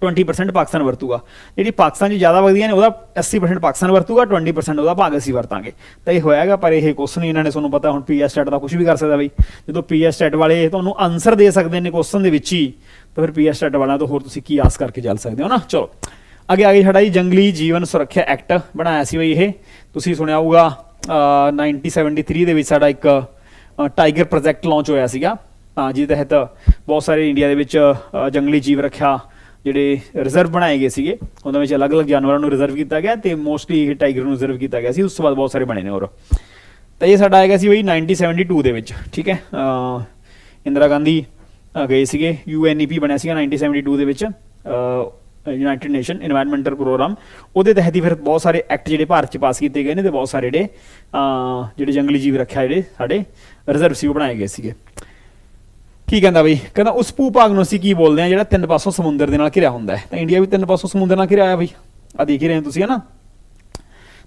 20% ਪਾਕਿਸਤਾਨ ਵਰਤੂਗਾ। ਜਿਹੜੀ ਪਾਕਿਸਤਾਨ 'ਚ ਜ਼ਿਆਦਾ ਵਗਦੀਆਂ ਨੇ, ਉਹਦਾ 80% ਪਾਕਿਸਤਾਨ ਵਰਤੂਗਾ 20% ਉਹਦਾ ਭਾਗ ਅਸੀਂ ਵਰਤਾਂਗੇ। ਤਾਂ ਇਹ ਹੋਇਆਗਾ, ਪਰ ਇਹ ਕੁਐਸਚਨ ਇਹਨਾਂ ਨੇ ਤੁਹਾਨੂੰ ਪਤਾ ਹੁਣ ਪੀਐਸ ਸਟੈਟ ਦਾ ਕੁਝ ਵੀ ਕਰ ਸਕਦਾ ਬਈ। ਜਦੋਂ ਪੀਐਸ ਸਟੈਟ ਵਾਲੇ ਤੁਹਾਨੂੰ ਆਨਸਰ ਦੇ ਸਕਦੇ ਨੇ ਕੁਐਸਚਨ ਦੇ ਵਿੱਚ ਹੀ, ਤਾਂ ਫਿਰ ਪੀਐਸ ਟੈਟ ਵਾਲਿਆਂ ਤੋਂ ਹੋਰ ਤੁਸੀਂ ਕੀ ਆਸ ਕਰਕੇ ਚੱਲ ਸਕਦੇ ਹੋ ਨਾ? ਚਲੋ, ਅੱਗੇ ਆ ਗਿਆ ਸਾਡਾ ਜੀ ਜੰਗਲੀ ਜੀਵਨ ਸੁਰੱਖਿਆ ਐਕਟ ਬਣਾਇਆ ਸੀ ਬਈ ਇਹ। ਤੁਸੀਂ ਸੁਣਿਆ ਹੋਊਗਾ 1973 ਦੇ ਵਿੱਚ ਸਾਡਾ ਇੱਕ ਟਾਈਗਰ ਪ੍ਰੋਜੈਕਟ ਲਾਂਚ ਹੋਇਆ ਸੀਗਾ। ਹਾਂ ਜਿਹਦੇ ਤਹਿਤ ਬਹੁਤ ਸਾਰੇ ਇੰਡੀਆ ਦੇ ਵਿੱਚ ਜੰਗਲੀ ਜੀਵ ਰੱਖਿਆ ਜਿਹੜੇ ਰਿਜ਼ਰਵ ਬਣਾਏ ਗਏ ਸੀਗੇ। ਉਹਨਾਂ ਵਿੱਚ ਅਲੱਗ-ਅਲੱਗ ਜਾਨਵਰਾਂ ਨੂੰ ਰਿਜ਼ਰਵ ਕੀਤਾ ਗਿਆ ਤੇ ਮੋਸਟਲੀ ਇਹ ਟਾਈਗਰ ਨੂੰ ਰਿਜ਼ਰਵ ਕੀਤਾ ਗਿਆ ਸੀ। ਉਸ ਤੋਂ ਬਾਅਦ ਬਹੁਤ ਸਾਰੇ ਬਣੇ ਨੇ ਹੋਰ। ਤਾਂ ਇਹ ਸਾਡਾ ਆਏਗਾ ਸੀ ਬਈ 1972 ਦੇ ਵਿੱਚ, ਠੀਕ ਹੈ? ਇੰਦਰਾ ਗਾਂਧੀ ਗਏ ਸੀਗੇ। ਯੂਐਨਈਪੀ ਬਣਿਆ ਸੀਗਾ 1972 ਦੇ ਵਿੱਚ। ਯੂਨਾਈਟਿਡ ਨੇਸ਼ਨ এনवायरमेंटਲ ਪ੍ਰੋਗਰਾਮ ਉਹਦੇ ਤਹਿਤ ਹੀ ਫਿਰ ਬਹੁਤ ਸਾਰੇ ਐਕਟ ਜਿਹੜੇ ਭਾਰਤ 'ਚ ਪਾਸ ਕੀਤੇ ਗਏ ਨੇ ਤੇ ਬਹੁਤ ਸਾਰੇ ਜਿਹੜੇ ਜਿਹੜੇ ਜੰਗਲੀ ਜੀਵ ਰੱਖਿਆ ਜਿਹੜੇ ਸਾਡੇ ਰਿਜ਼ਰਵ ਸੀ ਬਣਾਏ ਗਏ ਸੀਗੇ। ਕੀ ਕਹਿੰਦਾ ਬਈ? ਕਹਿੰਦਾ ਉਸ ਭੂਭਾਗ ਨੂੰ ਅਸੀਂ ਕੀ ਬੋਲਦੇ ਆ ਜਿਹੜਾ ਤਿੰਨ ਪਾਸੋਂ ਸਮੁੰਦਰ ਦੇ ਨਾਲ ਘਿਰਿਆ ਹੁੰਦਾ ਹੈ? ਤਾਂ ਇੰਡੀਆ ਵੀ ਤਿੰਨ ਪਾਸੋਂ ਸਮੁੰਦਰ ਨਾਲ ਘਿਰਿਆ ਹੋਇਆ ਬਈ। ਆ ਦੇਖ ਹੀ ਰਹੇ ਹੋ ਤੁਸੀਂ, ਹਨਾ?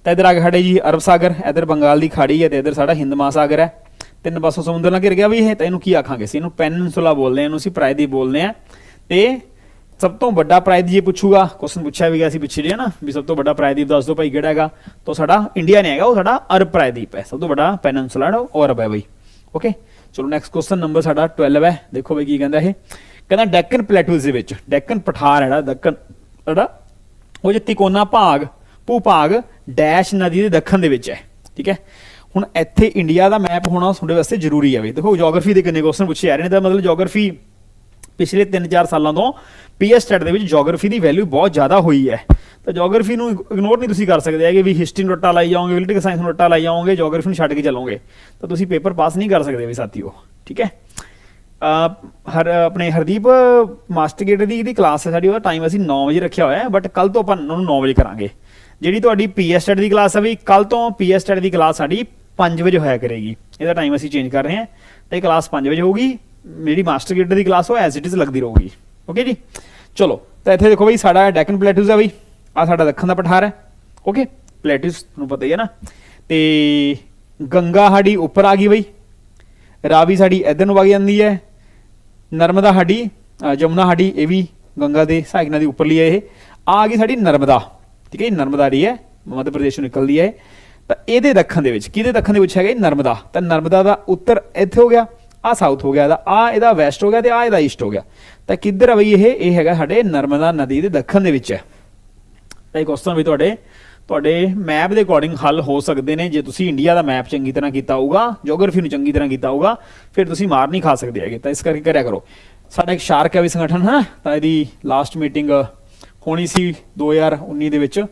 ਤਾਂ ਇਧਰ ਆ ਗਿਆ ਸਾਡੇ ਜੀ ਅਰਬ ਸਾਗਰ, ਇਧਰ ਬੰਗਾਲ ਦੀ ਖਾੜੀ ਹੈ ਤੇ ਇਧਰ ਸਾਡਾ ਹਿੰਦ ਮਹਾਸਾਗਰ ਹੈ। ਤਿੰਨ ਪਾਸੋਂ ਸਮੁੰਦਰ ਨਾਲ ਘਿਰ ਗਿਆ ਵੀ ਇਹ, ਤਾਂ ਇਹਨੂੰ ਕੀ ਆਖਾਂਗੇ ਸੀ ਇਹਨੂੰ ਪੈਨਿਨਸੂਲਾ ਬੋਲਦੇ ਆ ਇਹਨੂੰ ਅਸੀਂ ਪ੍ਰਾਇਦੀਪ ਬੋਲਦੇ ਆ ਤੇ ਸਭ ਤੋਂ ਵੱਡਾ ਪ੍ਰਾਇਦੀਪ ਜੇ ਪੁੱਛੂਗਾ। ਕੁਐਸਚਨ ਪੁੱਛਿਆ ਵੀ ਗਿਆ ਸੀ ਪਿੱਛੇ ਜੇ ਨਾ ਵੀ ਸਭ ਤੋਂ ਵੱਡਾ ਪ੍ਰਾਇਦੀਪ ਦੱਸ ਦਿਓ ਭਾਈ ਕਿਹੜਾ ਹੈਗਾ? ਤਾਂ ਸਾਡਾ ਇੰਡੀਆ ਨੇ ਹੈਗਾ, ਉਹ ਸਾਡਾ ਅਰਬ ਪ੍ਰਾਇਦੀਪ ਹੈ। ਸਭ ਤੋਂ ਵੱਡਾ ਪੈਨਿਨਸੂਲਾ ਉਹ ਅਰਬ ਹੈ ਬਈ। ਓਕੇ ਚਲੋ ਨੈਕਸਟ ਕੁਐਸਚਨ ਨੰਬਰ ਸਾਡਾ 12 ਹੈ। ਦੇਖੋ ਬਈ ਕੀ ਕਹਿੰਦਾ ਇਹ। ਕਹਿੰਦਾ ਡੈਕਨ ਪਲੇਟੂਜ਼ ਦੇ ਵਿੱਚ, ਡੈਕਨ ਪਠਾਰ ਹੈ ਜਿਹੜਾ ਦੱਕਨ ਜਿਹੜਾ, ਉਹ ਜੇ ਤਿਕੋਨਾ ਭਾਗ, ਭੂ-ਭਾਗ ਡੈਸ਼ ਨਦੀ ਦੇ ਦੱਖਣ ਦੇ ਵਿੱਚ ਹੈ। ਠੀਕ ਹੈ? ਹੁਣ ਇੱਥੇ ਇੰਡੀਆ ਦਾ ਮੈਪ ਹੋਣਾ ਤੁਹਾਡੇ ਵਾਸਤੇ ਜ਼ਰੂਰੀ ਹੈ ਵੀ ਦੇਖੋ ਜੀਓਗ੍ਰਾਫੀ ਦੇ ਕਿੰਨੇ ਕੁਐਸਚਨ ਪੁੱਛੇ ਜਾ ਰਹੇ ਨੇ ਤਾਂ ਮਤਲਬ ਜੀਓਗ੍ਰਾਫੀ ਪਿਛਲੇ 3-4 ਸਾਲਾਂ ਤੋਂ ਪੀਐਸ ਸਟੈਟ ਦੇ ਵਿੱਚ ਜੀਓਗ੍ਰਾਫੀ ਦੀ ਵੈਲਿਊ ਬਹੁਤ ਜ਼ਿਆਦਾ ਹੋਈ ਹੈ। ਤਾਂ ਜੀਓਗ੍ਰਾਫੀ ਨੂੰ ਇਗਨੋਰ ਨਹੀਂ ਤੁਸੀਂ ਕਰ ਸਕਦੇ ਹੈਗੇ ਵੀ ਹਿਸਟਰੀ ਨੂੰ ਰੱਟਾ ਲਾਈ ਜਾਓਗੇ ਪੋਲੀਟਿਕਲ ਸਾਇੰਸ ਨੂੰ ਰੱਟਾ ਲਾਈ ਜਾਓਗੇ ਜੀਓਗ੍ਰਾਫੀ ਨੂੰ ਛੱਡ ਕੇ ਚੱਲੋਗੇ। ਤਾਂ ਤੁਸੀਂ ਪੇਪਰ ਪਾਸ ਨਹੀਂ ਕਰ ਸਕਦੇ ਵੀ ਸਾਥੀਓ, ਠੀਕ ਹੈ? ਹਰ ਆਪਣੇ ਹਰਦੀਪ ਮਾਸਟਰ ਗੇਟ ਦੀ ਜਿਹੜੀ ਕਲਾਸ ਹੈ ਸਾਡੀ, ਉਹਦਾ ਟਾਈਮ ਅਸੀਂ 9 ਵਜੇ ਰੱਖਿਆ ਹੋਇਆ ਹੈ ਬਟ ਕੱਲ ਤੋਂ ਆਪਾਂ ਉਹਨੂੰ 9 ਵਜੇ ਕਰਾਂਗੇ। ਜਿਹੜੀ ਤੁਹਾਡੀ ਪੀਐਸ ਸਟੱਡੀ ਦੀ ਕਲਾਸ ਹੈ ਵੀ ਕੱਲ ਤੋਂ ਪੀਐਸ ਸਟੱਡੀ ਦੀ ਕਲਾਸ ਸਾਡੀ 5 ਵਜੇ ਹੋਇਆ ਕਰੇਗੀ। ਇਹਦਾ ਟਾਈਮ ਅਸੀਂ ਚੇਂਜ ਕਰ ਰਹੇ ਹਾਂ, ਤੇ ਇਹ ਕਲਾਸ 5 ਵਜੇ ਹੋਊਗੀ। ਮੇਰੀ ਮਾਸਟਰ ਗੇਟ ਦੀ ਕਲਾਸ ਉਹ ਐਜ਼ ਇਟ ਇਜ਼ ਲੱਗਦੀ ਰਹੂਗੀ। ਓਕੇ ਜੀ? ਚਲੋ ਤਾਂ ਇੱਥੇ ਦੇਖੋ ਬਈ ਸਾਡਾ ਡੈਕਨ ਪਲੇਟੂਜ਼ ਹੈ ਬਈ। ਆ ਸਾਡਾ ਦੱਖਣ ਦਾ ਪਠਾਰ ਹੈ। ਓਕੇ ਪਲੇਟੂਜ਼ ਤੁਹਾਨੂੰ ਪਤਾ ਹੀ ਹੈ ਨਾ। ਤੇ ਗੰਗਾ ਸਾਡੀ ਉੱਪਰ ਆ ਗਈ ਬਈ। ਰਾਵੀ ਸਾਡੀ ਇੱਧਰ ਨੂੰ ਵਗ ਜਾਂਦੀ ਹੈ। ਨਰਮਦਾ ਸਾਡੀ ਅ, ਜਮਨਾ ਸਾਡੀ ਇਹ ਵੀ ਗੰਗਾ ਦੇ ਸਹਾਇਕ ਨਦੀ ਉੱਪਰਲੀ ਹੈ ਇਹ। ਆ ਗਈ ਸਾਡੀ ਨਰਮਦਾ। ਠੀਕ ਹੈ ਇਹ ਨਰਮਦਾ ਰਹੀ ਹੈ ਮੱਧ ਪ੍ਰਦੇਸ਼ ਤੋਂ ਨਿਕਲਦੀ ਹੈ। ਇਹ। ਤਾਂ ਇਹਦੇ ਦੱਖਣ ਦੇ ਵਿੱਚ ਕਿਹਦੇ ਦੱਖਣ ਦੇ ਵਿੱਚ ਹੈਗਾ ਨਰਮਦਾ? ਤਾਂ ਨਰਮਦਾ ਦਾ ਉੱਤਰ ਇੱਥੇ ਹੋ ਗਿਆ। ਆ ਸਾਊਥ ਹੋ ਗਿਆ, ਇਹਦਾ ਆ ਇਹਦਾ ਵੈਸਟ ਹੋ ਗਿਆ ਤੇ ਆ ਇਹਦਾ ਈਸਟ ਹੋ ਗਿਆ। ਤਾਂ ਕਿੱਧਰ ਆ ਬਈ ਇਹ? ਇਹ ਹੈਗਾ ਸਾਡੇ ਨਰਮਦਾ ਨਦੀ ਦੇ ਦੱਖਣ ਦੇ ਵਿੱਚ। ਹੈ ਤਾਂ ਇਹ ਕੁਐਸਚਨ ਵੀ ਤੁਹਾਡੇ ਤੁਹਾਡੇ ਮੈਪ ਦੇ ਅਕੋਰਡਿੰਗ ਹੱਲ ਹੋ ਸਕਦੇ ਨੇ। ਜੇ ਤੁਸੀਂ ਇੰਡੀਆ ਦਾ ਮੈਪ ਚੰਗੀ ਤਰ੍ਹਾਂ ਕੀਤਾ ਹੋਊਗਾ ਜੀਓਗ੍ਰਾਫੀ ਨੂੰ ਚੰਗੀ ਤਰ੍ਹਾਂ ਕੀਤਾ ਹੋਊਗਾ, ਫਿਰ ਤੁਸੀਂ ਮਾਰ ਨਹੀਂ ਖਾ ਸਕਦੇ ਹੈਗੇ। ਤਾਂ ਇਸ ਕਰਕੇ ਕਰਿਆ ਕਰੋ। ਸਾਡਾ ਇੱਕ ਸ਼ਾਰਕ ਹੈ ਵੀ ਸੰਗਠਨ, ਹੈ? ਨਾ ਤਾਂ ਇਹਦੀ ਲਾਸਟ ਮੀਟਿੰਗ ਹੋਣੀ ਸੀ 2019 ਦੇ ਵਿੱਚ।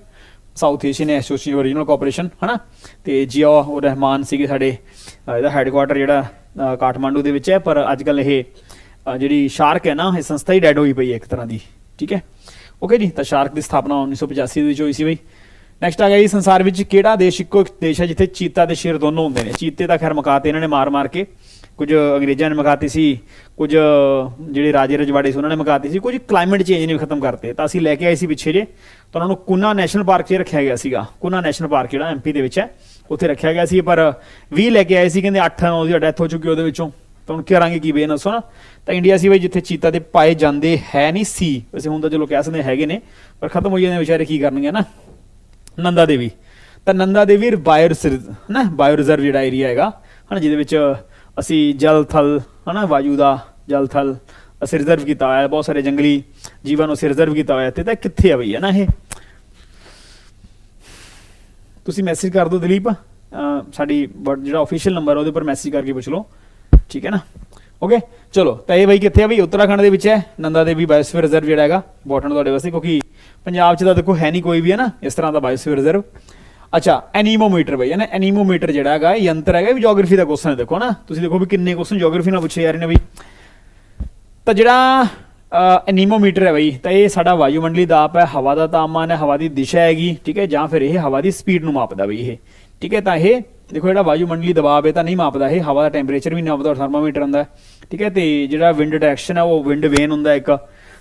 South Asian Association Regional Cooperation ਹਨਾ? ਤੇ ਜੀਆ ਉਹ ਰਹਿਮਾਨ ਸੀਗੇ ਸਾਡੇ ਇਹਦਾ ਹੈੱਡਕੁਆਟਰ ਜਿਹੜਾ ਕਾਠਮਾਂਡੂ ਦੇ ਵਿੱਚ ਹੈ, ਪਰ ਅੱਜ ਕੱਲ ਇਹ ਜਿਹੜੀ ਸ਼ਾਰਕ ਹੈ ਨਾ, ਇਹ ਸੰਸਥਾ ਹੀ ਡੈਡ ਹੋਈ ਪਈ ਹੈ ਇੱਕ ਤਰ੍ਹਾਂ ਦੀ, ਠੀਕ ਹੈ? ਓਕੇ ਜੀ, ਤਾਂ ਸ਼ਾਰਕ ਦੀ ਸਥਾਪਨਾ 1985 ਦੇ ਵਿੱਚ ਹੋਈ ਸੀ ਬਈ। ਨੈਕਸਟ ਆ ਗਿਆ ਜੀ ਸੰਸਾਰ ਵਿੱਚ ਕਿਹੜਾ ਦੇਸ਼ ਇੱਕੋ ਇੱਕ ਦੇਸ਼ ਹੈ ਜਿੱਥੇ ਚੀਤਾ ਤੇ ਸ਼ੇਰ ਦੋਨੋਂ ਹੁੰਦੇ ਨੇ? ਚੀਤੇ ਤਾਂ ਖੈਰ ਮਕਾਤੇ ਇਹਨਾਂ ਨੇ ਮਾਰ-ਮਾਰ ਕੇ, ਕੁਝ ਅੰਗਰੇਜ਼ਾਂ ਨੇ ਮਕਾਤੇ ਸੀ, ਕੁਝ ਜਿਹੜੇ ਰਾਜੇ ਰਜਵਾੜੇ ਸੀ ਉਹਨਾਂ ਨੇ ਮਕਾਤੇ ਸੀ, ਕੁਝ ਕਲਾਈਮੇਟ ਚੇਂਜ ਨੇ ਖਤਮ ਕਰਤੇ। ਤਾਂ ਅਸੀਂ ਲੈ ਕੇ ਆਏ ਸੀ ਪਿੱਛੇ ਜੇ, ਤਾਂ ਉਹਨਾਂ ਨੂੰ ਕੁਨਾ ਨੈਸ਼ਨਲ ਪਾਰਕ 'ਚ ਰੱਖਿਆ ਗਿਆ ਸੀਗਾ। ਕੁਨਾ ਨੈਸ਼ਨਲ ਪਾਰਕ ਜਿਹੜਾ ਐਮਪੀ ਦੇ ਵਿੱਚ ਹੈ। ਉੱਥੇ ਰੱਖਿਆ ਗਿਆ ਸੀ, ਪਰ 20 ਲੈ ਕੇ ਆਏ ਸੀ, ਕਹਿੰਦੇ 8 ਉਹਦੀ ਡੈਥ ਹੋ ਚੁੱਕੀ ਉਹਦੇ ਵਿੱਚੋਂ। ਤਾਂ ਹੁਣ ਕਰਾਂਗੇ ਕੀ ਬੇਨ ਸੁਣ ਤਾਂ ਇੰਡੀਆ ਸੀ ਬਈ, ਜਿੱਥੇ ਚੀਤਾ ਦੇ ਪਾਏ ਜਾਂਦੇ ਹੈ ਨਹੀਂ ਸੀ। ਵੈਸੇ ਹੁਣ ਤਾਂ ਚਲੋ ਕਹਿ ਸਕਦੇ ਹੈਗੇ ਨੇ, ਪਰ ਖਤਮ ਹੋ ਜਾਂਦੇ ਵਿਚਾਰੇ ਕੀ ਕਰਨਗੇ ਨਾ। ਨੰਦਾ ਦੇਵੀ। ਤਾਂ ਨੰਦਾ ਦੇਵੀ ਬਾਇਓ ਰਿਜ਼ਰਵ ਨਾ ਬਾਇਓ ਰਿਜ਼ਰਵ ਜਿਹੜਾ ਏਰੀਆ ਹੈਗਾ, ਹਨਾ, ਜਿਹਦੇ ਵਿੱਚ ਅਸੀਂ ਜਲ ਥਲ, ਹਨਾ, ਵਾਯੂ ਦਾ ਜਲ ਥਲ ਅਸੀਂ ਰਿਜ਼ਰਵ ਕੀਤਾ ਹੋਇਆ ਬਹੁਤ ਸਾਰੇ ਜੰਗਲੀ ਜੀਵਾਂ ਨੂੰ ਅਸੀਂ ਰਿਜ਼ਰਵ ਕੀਤਾ ਹੋਇਆ ਤੇ ਤਾਂ ਕਿੱਥੇ ਆ ਬਈ ਹੈ ਨਾ ਇਹ? ਤੁਸੀਂ ਮੈਸੇਜ ਕਰ ਦਿਓ ਦਲੀਪ। ਸਾਡੀ ਜਿਹੜਾ ਅਫੀਸ਼ੀਅਲ ਨੰਬਰ ਉਹਦੇ ਉੱਪਰ ਮੈਸੇਜ ਕਰਕੇ ਪੁੱਛ ਲਓ। ਠੀਕ ਹੈ ਨਾ? ਓਕੇ ਚਲੋ, ਤਾਂ ਇਹ ਬਈ ਕਿੱਥੇ ਆ? ਬਈ ਉੱਤਰਾਖੰਡ ਦੇ ਵਿੱਚ ਹੈ। ਨੰਦਾ ਦੇਵੀ ਬਾਇਓਸਫੀਅਰ ਰਿਜ਼ਰਵ ਜਿਹੜਾ ਹੈਗਾ ਇੰਪੋਰਟੈਂਟ ਤੁਹਾਡੇ ਵਾਸਤੇ, ਕਿਉਂਕਿ ਪੰਜਾਬ 'ਚ ਤਾਂ ਦੇਖੋ ਹੈ ਨਹੀਂ ਕੋਈ ਵੀ, ਹੈ ਨਾ? ਇਸ ਤਰ੍ਹਾਂ ਦਾ ਬਾਇਓਸਫੀਅਰ ਰਿਜ਼ਰਵ ਅੱਛਾ ਐਨੀਮੋਮੀਟਰ ਬਈ, ਹੈ ਨਾ? ਐਨੀਮੋਮੀਟਰ ਜਿਹੜਾ ਹੈਗਾ, ਇਹ ਯੰਤਰ ਹੈਗਾ ਵੀ ਜੀਓਗ੍ਰਾਫੀ ਦਾ ਕੁਐਸਚਨ ਹੈ, ਦੇਖੋ ਨਾ? ਤੁਸੀਂ ਦੇਖੋ ਵੀ ਕਿੰਨੇ ਕੁਐਸਚਨ ਜੀਓਗ੍ਰਾਫੀ ਨਾਲ ਪੁੱਛੇ ਜਾ ਰਹੇ ਨੇ ਬਈ। ਤਾਂ ਜਿਹੜਾ ਐਨੀਮੋਮੀਟਰ ਹੈ ਬਈ। ਤਾਂ ਇਹ ਸਾਡਾ ਵਾਯੂਮੰਡਲੀ ਦਾਪ ਹੈ, ਹਵਾ ਦਾ ਤਾਪਮਾਨ ਹੈ, ਹਵਾ ਦੀ ਦਿਸ਼ਾ ਹੈਗੀ, ਠੀਕ ਹੈ? ਜਾਂ ਫਿਰ ਇਹ ਹਵਾ ਦੀ ਸਪੀਡ ਨੂੰ ਮਾਪਦਾ ਬਈ ਇਹ। ਠੀਕ ਹੈ? ਤਾਂ ਇਹ, ਦੇਖੋ ਜਿਹੜਾ ਵਾਯੂਮੰਡਲੀ ਦਬਾਅ ਹੈ ਤਾਂ ਨਹੀਂ ਮਾਪਦਾ। ਇਹ ਹਵਾ ਦਾ ਟੈਂਪਰੇਚਰ ਵੀ ਨਹੀਂ ਮਾਪਦਾ ਥਰਮਾਮੀਟਰ ਹੁੰਦਾ ਠੀਕ ਹੈ? ਤੇ ਜਿਹੜਾ ਵਿੰਡ ਡਾਇਰੈਕਸ਼ਨ ਹੈ ਉਹ ਵਿੰਡ ਵੇਨ ਹੁੰਦਾ ਇੱਕ।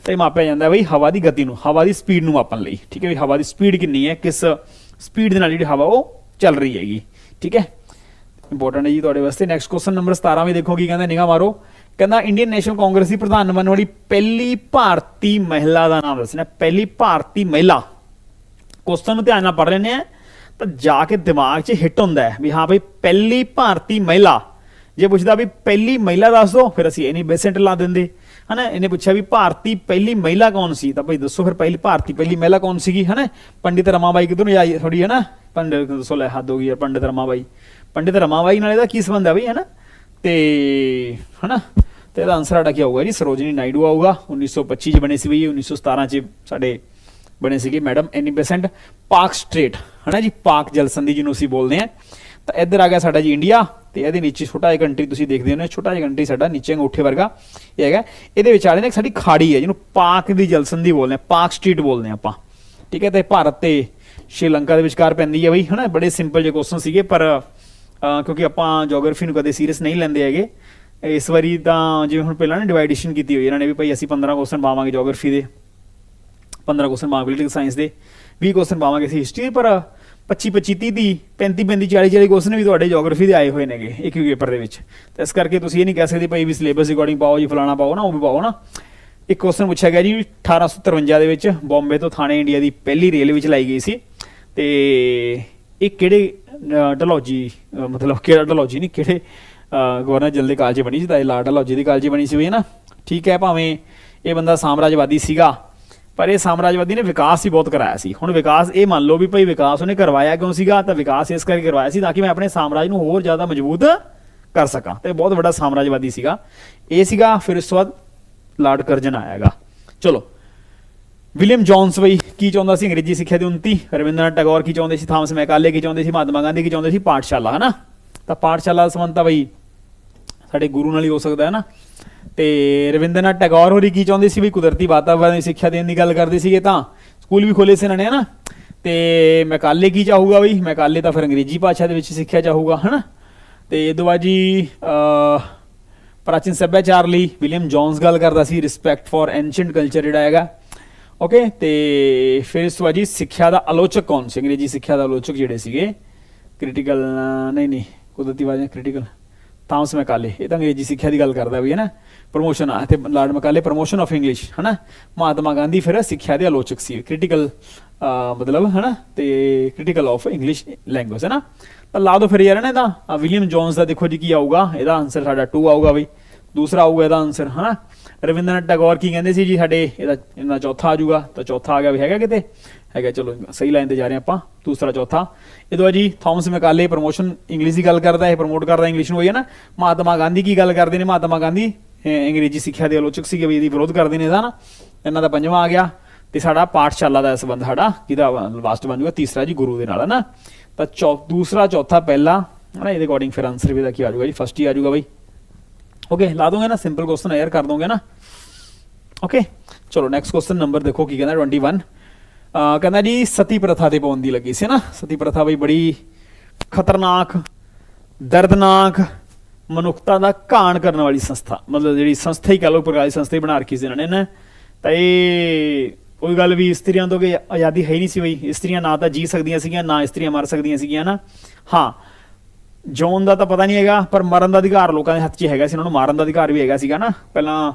ਤਾਂ ਇਹ ਮਾਪਿਆ ਜਾਂਦਾ ਬਈ ਹਵਾ ਦੀ ਗਤੀ ਨੂੰ, ਹਵਾ ਦੀ ਸਪੀਡ ਨੂੰ ਮਾਪਣ ਲਈ। ਠੀਕ ਹੈ? ਵੀ ਹਵਾ ਦੀ ਸਪੀਡ ਕਿੰਨੀ ਹੈ, ਕਿਸ ਸਪੀਡ ਦੇ ਨਾਲ ਜਿਹੜੀ ਹਵਾ ਉਹ ਚੱਲ ਰਹੀ ਹੈਗੀ। ਠੀਕ ਹੈ? ਇੰਪੋਰਟੈਂਟ ਹੈ ਜੀ ਤੁਹਾਡੇ ਵਾਸਤੇ। ਨੈਕਸਟ ਕੁਐਸਚਨ ਨੰਬਰ 17 ਵੀ ਦੇਖੋ, ਕੀ ਕਹਿੰਦਾ ਨਿਗਾਹ ਮਾਰੋ। ਕਹਿੰਦਾ ਇੰਡੀਅਨ ਨੈਸ਼ਨਲ ਕਾਂਗਰਸ ਦੀ ਪ੍ਰਧਾਨ ਬਣਨ ਵਾਲੀ ਪਹਿਲੀ ਭਾਰਤੀ ਮਹਿਲਾ ਦਾ ਨਾਮ ਦੱਸਣਾ ਪਹਿਲੀ ਭਾਰਤੀ ਮਹਿਲਾ। ਕੁਐਸਚਨ ਨੂੰ ਧਿਆਨ ਨਾਲ ਪੜ੍ਹ ਲੈਣੇ ਆ ਤਾਂ ਜਾ ਕੇ ਦਿਮਾਗ 'ਚ ਹਿੱਟ ਹੁੰਦਾ ਵੀ ਹਾਂ ਬਈ ਪਹਿਲੀ ਭਾਰਤੀ ਮਹਿਲਾ। ਜੇ ਪੁੱਛਦਾ ਵੀ ਪਹਿਲੀ ਮਹਿਲਾ ਦੱਸ ਦੋ, ਫਿਰ ਅਸੀਂ ਇਹ ਨਹੀਂ ਬੇਸੈਂਟ ਲਾ ਦਿੰਦੇ। ਹਨਾ, ਇਹਨੇ ਪੁੱਛਿਆ ਵੀ ਭਾਰਤੀ ਪਹਿਲੀ ਮਹਿਲਾ ਕੌਣ ਸੀ? ਤਾਂ ਭਾਈ ਦੱਸੋ ਫਿਰ ਪਹਿਲੀ ਭਾਰਤੀ ਪਹਿਲੀ ਮਹਿਲਾ ਕੌਣ ਸੀਗੀ? ਹਨਾ, ਪੰਡਿਤ ਰਮਾਬਾਈ ਕਿਦੋਂ ਆਈ? ਥੋੜੀ ਹਨਾ ਪੰਡਿਤ, ਦੱਸੋ ਲੈ ਹੱਦ ਹੋ ਗਈ ਯਾਰ ਪੰਡਿਤ ਰਮਾਬਾਈ। ਪੰਡਿਤ ਰਮਾਬਾਈ ਨਾਲ ਇਹਦਾ ਕੀ ਸੰਬੰਧ ਹੈ ਬਈ, ਹਨਾ? ਤੇ, ਹਨਾ? ਤੇ ਇਹਦਾ ਆਨਸਰ ਸਾਡਾ ਕੀ ਆਊਗਾ ਜੀ? ਸਰੋਜਨੀ ਨਾਇਡੂ ਆਊਗਾ। 1925 ਚ ਬਣੇ ਸੀ ਬਈ 1917 ਚ ਸਾਡੇ ਬਣੇ ਸੀਗੇ ਮੈਡਮ ਐਨੀ ਬੈਸੈਂਟ ਪਾਕ ਸਟ੍ਰੇਟ। ਹਨਾ ਜੀ? ਪਾਕ ਜਲਸੰਧੀ ਜਿਹਨੂੰ ਅਸੀਂ ਬੋਲਦੇ ਆ ਤਾਂ ਇੱਧਰ ਆ ਗਿਆ ਸਾਡਾ ਜੀ ਇੰਡੀਆ ਤੇ ਇਹਦੇ ਨੀਚੇ ਛੋਟਾ ਜਿਹਾ ਕੰਟਰੀ ਤੁਸੀਂ ਦੇਖਦੇ ਹੋ ਨਾ ਛੋਟਾ ਜਿਹਾ ਕੰਟਰੀ ਸਾਡਾ ਨੀਚੇ ਅੰਗੂਠੇ ਵਰਗਾ। ਇਹ ਹੈਗਾ। ਇਹਦੇ ਵਿਚਾਲੇ ਨਾ ਇੱਕ ਸਾਡੀ ਖਾੜੀ ਹੈ, ਜਿਹਨੂੰ ਪਾਕ ਦੀ ਜਲਸੰਧੀ ਬੋਲਦੇ ਆ ਪਾਕ ਸਟ੍ਰੀਟ ਬੋਲਦੇ ਆ ਆਪਾਂ। ਠੀਕ ਹੈ? ਤੇ ਭਾਰਤ ਤੇ ਸ਼੍ਰੀਲੰਕਾ ਦੇ ਵਿਚਕਾਰ ਪੈਂਦੀ ਹੈ ਬਈ, ਹਨਾ? ਬੜੇ ਸਿੰਪਲ ਜਿਹੇ ਕੁਐਸਚਨ ਸੀਗੇ, ਪਰ ਕਿਉਂਕਿ ਆਪਾਂ ਜੀਓਗ੍ਰਾਫੀ ਨੂੰ ਕਦੇ ਸੀਰੀਅਸ ਨਹੀਂ ਲੈਂਦੇ ਹੈਗੇ। ਇਸ ਵਾਰੀ ਤਾਂ ਜਿਵੇਂ ਹੁਣ ਪਹਿਲਾਂ ਨਾ ਡਿਵਾਈਡੇਸ਼ਨ ਕੀਤੀ ਹੋਈ ਇਹਨਾਂ ਨੇ ਵੀ ਭਾਈ ਅਸੀਂ 15 ਕੁਐਸਚਨ ਪਾਵਾਂਗੇ ਜੀਓਗ੍ਰਾਫੀ ਦੇ 15 ਕੁਐਸਚਨ ਪਾਵਾਂਗੇ ਪੋਲੀਟਿਕਲ ਸਾਇੰਸ ਦੇ 20 ਕੁਐਸਚਨ ਪਾਵਾਂਗੇ ਅਸੀਂ ਹਿਸਟਰੀ ਪਰ 25 25 30 ਦੀ 35 35 40 40 ਕੁਐਸਚਨ ਵੀ ਤੁਹਾਡੇ ਜੀਓਗ੍ਰਾਫੀ ਦੇ ਆਏ ਹੋਏ ਨੇਗੇ ਇੱਕ ਵੀ ਪੇਪਰ ਦੇ ਵਿੱਚ। ਤਾਂ ਇਸ ਕਰਕੇ ਤੁਸੀਂ ਇਹ ਨਹੀਂ ਕਹਿ ਸਕਦੇ ਭਾਈ ਵੀ ਸਿਲੇਬਸ ਅਕੋਰਡਿੰਗ ਪਾਓ ਜੀ, ਫਲਾਣਾ ਪਾਓ ਨਾ, ਉਹ ਵੀ ਪਾਓ ਨਾ। ਇੱਕ ਕੁਐਸਚਨ ਪੁੱਛਿਆ ਗਿਆ ਜੀ 1853 ਦੇ ਵਿੱਚ ਬੰਬੇ ਤੋਂ ਥਾਣੇ ਇੰਡੀਆ ਦੀ ਪਹਿਲੀ ਰੇਲ ਵਿੱਚ ਲਾਈ ਗਈ ਸੀ। ਤੇ ਇਹ ਕਿਹੜੇ ਡਲੌਜੀ ਮਤਲਬ ਕਿਹੜਾ ਡਲੌਜੀ ਨਹੀਂ, ਕਿਹੜੇ ਗਵਰਨਰ ਜਨਰਲ ਦੇ ਕਾਲਜ ਬਣੀ ਸੀ, ਤਾਂ ਇਹ ਲਾਰਡ ਡਲਹੌਜੀ ਦੀ ਕਾਲਜ ਬਣੀ ਸੀ ਵੀ, ਹੈ ਨਾ? ਠੀਕ ਹੈ ਭਾਵੇਂ ਇਹ ਬੰਦਾ ਸਾਮਰਾਜਵਾਦੀ ਸੀਗਾ, ਪਰ ਇਹ ਸਾਮਰਾਜਵਾਦੀ ਨੇ ਵਿਕਾਸ ਹੀ ਬਹੁਤ ਕਰਾਇਆ ਸੀ। ਹੁਣ ਵਿਕਾਸ, ਇਹ ਮੰਨ ਲਓ ਵੀ ਭਾਈ ਵਿਕਾਸ ਉਹਨੇ ਕਰਵਾਇਆ ਕਿਉਂ ਸੀਗਾ, ਤਾਂ ਵਿਕਾਸ ਇਸ ਕਰਕੇ ਕਰਵਾਇਆ ਸੀ ਤਾਂ ਕਿ ਮੈਂ ਆਪਣੇ ਸਾਮਰਾਜ ਨੂੰ ਹੋਰ ਜ਼ਿਆਦਾ ਮਜ਼ਬੂਤ ਕਰ ਸਕਾਂ। ਤੇ ਬਹੁਤ ਵੱਡਾ ਸਾਮਰਾਜਵਾਦੀ ਸੀਗਾ। ਇਹ ਸੀਗਾ, ਫਿਰ ਉਸ ਤੋਂ ਬਾਅਦ ਲਾਰਡ ਕਰਜਨ ਆਇਆਗਾ ਚਲੋ, ਵਿਲੀਅਮ ਜੌਨਸ ਬਈ, ਕੀ ਚਾਹੁੰਦਾ ਸੀ? ਅੰਗਰੇਜ਼ੀ ਸਿੱਖਿਆ ਦੀ ਉન્નਤੀ ਰਵਿੰਦਰਨਾਥ ਟੈਗੋਰ ਕੀ ਚਾਹੁੰਦੇ ਸੀ? ਥਾਮਸ ਮੈਕਾਲੇ ਕੀ ਚਾਹੁੰਦੇ ਸੀ? ਮਹਾਤਮਾ ਗਾਂਧੀ ਕੀ ਚਾਹੁੰਦੇ ਸੀ? ਪਾਠਸ਼ਾਲਾ ਹਨਾ ਤਾਂ ਪਾਠਸ਼ਾਲਾ ਦਾ ਸੰਬੰਧ ਤਾਂ ਬਈ ਸਾਡੇ ਗੁਰੂ ਨਾਲ ਹੀ ਹੋ ਸਕਦਾ ਹੈ ਨਾ। ਤੇ ਰਵਿੰਦਰਨਾਥ ਟੈਗੋਰ ਹੋਰੀ ਕੀ ਚਾਹੁੰਦੇ ਸੀ ਵੀ ਕੁਦਰਤੀ ਵਾਤਾਵਰਣ ਦੀ ਸਿੱਖਿਆ ਦੇਣ ਦੀ ਗੱਲ ਕਰਦੇ ਸੀਗੇ ਤਾਂ ਸਕੂਲ ਵੀ ਖੋਲੇ ਸੀ ਇਹਨਾਂ ਨੇ, ਹੈ ਹਨਾ ਤੇ ਮੈਕਾਲੇ ਕੀ ਚਾਹੂਗਾ ਬਈ? ਮੈਕਾਲੇ ਤਾਂ ਫਿਰ ਅੰਗਰੇਜ਼ੀ ਭਾਸ਼ਾ ਦੇ ਵਿੱਚ ਸਿੱਖਿਆ ਚਾਹੂਗਾ, ਹੈ ਨਾ। ਤੇ ਇਹ ਤੋਂ ਬਾਅਦ ਜੀ ਪ੍ਰਾਚੀਨ ਸੱਭਿਆਚਾਰ ਲਈ ਵਿਲੀਅਮ ਜੌਨਸ ਗੱਲ ਕਰਦਾ ਸੀ ਰਿਸਪੈਕਟ ਫॉर ਐਂਸ਼ੀਅੰਟ ਕਲਚਰ ਜਿਹੜਾ ਹੈਗਾ। ਓਕੇ ਤੇ ਫਿਰ ਇਸ ਤੋਂ ਬਾਅਦ ਜੀ ਸਿੱਖਿਆ ਦਾ ਆਲੋਚਕ ਕੌਣ ਸੀ? ਅੰਗਰੇਜ਼ੀ ਸਿੱਖਿਆ ਦਾ ਆਲੋਚਕ ਜਿਹੜੇ ਸੀਗੇ। ਕ੍ਰਿਟੀਕਲ ਨਹੀਂ ਨਹੀਂ। ਕੁਦਰਤੀ ਵਾਜਾ ਕ੍ਰਿਟੀਕਲ ਥਾਮਸ ਮੈਕਾਲੇ, ਇਹ ਤਾਂ ਅੰਗਰੇਜ਼ੀ ਸਿੱਖਿਆ ਦੀ ਗੱਲ ਕਰਦਾ ਵੀ ਹੈ ਨਾ। ਪ੍ਰੋਮੋਸ਼ਨ ਆ ਤੇ Lord Macaulay promotion of English ਹਨਾ? ਮਹਾਤਮਾ ਗਾਂਧੀ ਫਿਰ ਸਿੱਖਿਆ ਦੇ ਆਲੋਚਕ ਸੀ ਕ੍ਰਿਟੀਕਲ ਮਤਲਬ, ਹਨਾ? ਤੇ ਕ੍ਰਿਟੀਕਲ ਆਫ ਇੰਗਲਿਸ਼ ਲੈਂਗੁਏਜ ਹੈ ਨਾ ਤਾਂ ਲਾ ਦੋ ਫਿਰ ਯਾਰ ਨਾ ਇਹਦਾ। ਵਿਲੀਅਮ ਜੌਨਸ ਦਾ ਦੇਖੋ ਜੀ ਕੀ ਆਊਗਾ, ਇਹਦਾ ਆਨਸਰ ਸਾਡਾ 2 ਆਊਗਾ ਬਈ। ਦੂਸਰਾ ਆਊਗਾ ਇਹਦਾ ਆਨਸਰ ਹਨਾ? ਰਵਿੰਦਰਨਾਥ ਟੈਗੋਰ ਕੀ ਕਹਿੰਦੇ ਸੀ ਜੀ ਸਾਡੇ, ਇਹਦਾ, ਇਹਨਾਂ ਚੌਥਾ ਆ ਜਾਊਗਾ, ਤਾਂ ਚੌਥਾ ਆ ਗਿਆ ਵੀ ਹੈਗਾ ਕਿਤੇ। ਹੈਗਾ, ਚਲੋ, ਸਹੀ ਲਾਈਨ ਤੇ ਜਾ ਰਹੇ ਹਾਂ ਆਪਾਂ, ਦੂਸਰਾ, ਚੌਥਾ। ਇਹ ਤੋਂ ਜੀ ਥਾਮਸ ਮੈਕਾਲੇ ਪ੍ਰੋਮੋਸ਼ਨ ਇੰਗਲਿਸ਼ ਦੀ ਗੱਲ ਕਰਦਾ ਹੈ ਪ੍ਰਮੋਟ ਕਰਦਾ ਇੰਗਲਿਸ਼ ਨੂੰ ਹੋਈ ਹੈ ਨਾ। ਮਹਾਤਮਾ ਗਾਂਧੀ ਕੀ ਗੱਲ ਕਰਦੇ ਨੇ? ਮਹਾਤਮਾ ਗਾਂਧੀ ਅੰਗਰੇਜ਼ੀ ਸਿੱਖਿਆ ਦੇ ਆਲੋਚਕ ਸੀਗੇ ਵੀ ਇਹਦੀ ਵਿਰੋਧ ਕਰਦੇ ਨੇ, ਇਹਦਾ ਨਾ। ਇਹਨਾਂ ਦਾ ਪੰਜਵਾਂ ਆ ਗਿਆ ਤੇ ਸਾਡਾ ਪਾਠਸ਼ਾਲਾ ਦਾ ਸੰਬੰਧ ਸਾਡਾ, ਕਿਹਦਾ ਲਾਸਟ ਬਣ ਜਾਊਗਾ? ਤੀਸਰਾ ਜੀ, ਗੁਰੂ ਦੇ ਨਾਲ, ਹੈ ਨਾ। ਤਾਂ ਚੌ, ਦੂਸਰਾ, ਚੌਥਾ ਪਹਿਲਾ ਹੈ ਇਹਦੇ ਅਕੋਰਡਿੰਗ ਫਿਰ ਆਨਸਰ ਵੀ ਦਾ ਕੀ ਆ ਜਾਊਗਾ ਜੀ? ਫਸਟ ਹੀ ਆ ਜਾਊਗਾ ਬਈ। ਓਕੇ ਲਾ ਦੋਗੇ ਨਾ ਸਿੰਪਲ ਕੁਐਸਚਨ ਹੈ ਕਰ ਦੋਗੇ ਨਾ। ਓਕੇ ਚਲੋ ਨੈਕਸਟ ਕੁਐਸਚਨ ਨੰਬਰ ਦੇਖੋ, ਕੀ ਕਹਿੰਦਾ 21 ਅਹ ਕਹਿੰਦਾ ਜੀ ਸਤੀ ਪ੍ਰਥਾ ਤੇ ਪਾਬੰਦੀ ਲੱਗੀ ਸੀ ਨਾ। ਸਤੀ ਪ੍ਰਥਾ ਬਈ ਬੜੀ ਖਤਰਨਾਕ, ਦਰਦਨਾਕ, ਮਨੁੱਖਤਾ ਦਾ ਘਾਣ ਕਰਨ ਵਾਲੀ ਸੰਸਥਾ। ਮਤਲਬ ਜਿਹੜੀ ਸੰਸਥਾ ਹੀ ਕਹ ਲਓ ਪ੍ਰਕਾਰ ਦੀ ਸੰਸਥਾ ਹੀ ਬਣਾ ਰੱਖੀ ਸੀ ਇਹਨਾਂ ਨੇ ਨਾ ਤਾਂ ਇਹ ਕੋਈ ਗੱਲ ਵੀ ਇਸਤਰੀਆਂ ਤੋਂ ਕਿ ਆਜ਼ਾਦੀ ਹੈ ਹੀ ਨਹੀਂ ਸੀ ਬਈ। ਇਸਤਰੀਆਂ ਨਾ ਤਾਂ ਜੀ ਸਕਦੀਆਂ ਸੀਗੀਆਂ, ਨਾ ਇਸਤਰੀਆਂ ਮਰ ਸਕਦੀਆਂ ਸੀਗੀਆਂ ਨਾ ਹਾਂ, ਜੌਨ ਦਾ ਤਾਂ ਪਤਾ ਨਹੀਂ ਹੈਗਾ, ਪਰ ਮਰਨ ਦਾ ਅਧਿਕਾਰ ਲੋਕਾਂ ਦੇ ਹੱਥ 'ਚ ਹੈਗਾ ਸੀ, ਉਹਨਾਂ ਨੂੰ ਮਾਰਨ ਦਾ ਅਧਿਕਾਰ ਵੀ ਹੈਗਾ ਸੀਗਾ, ਨਾ? ਪਹਿਲਾਂ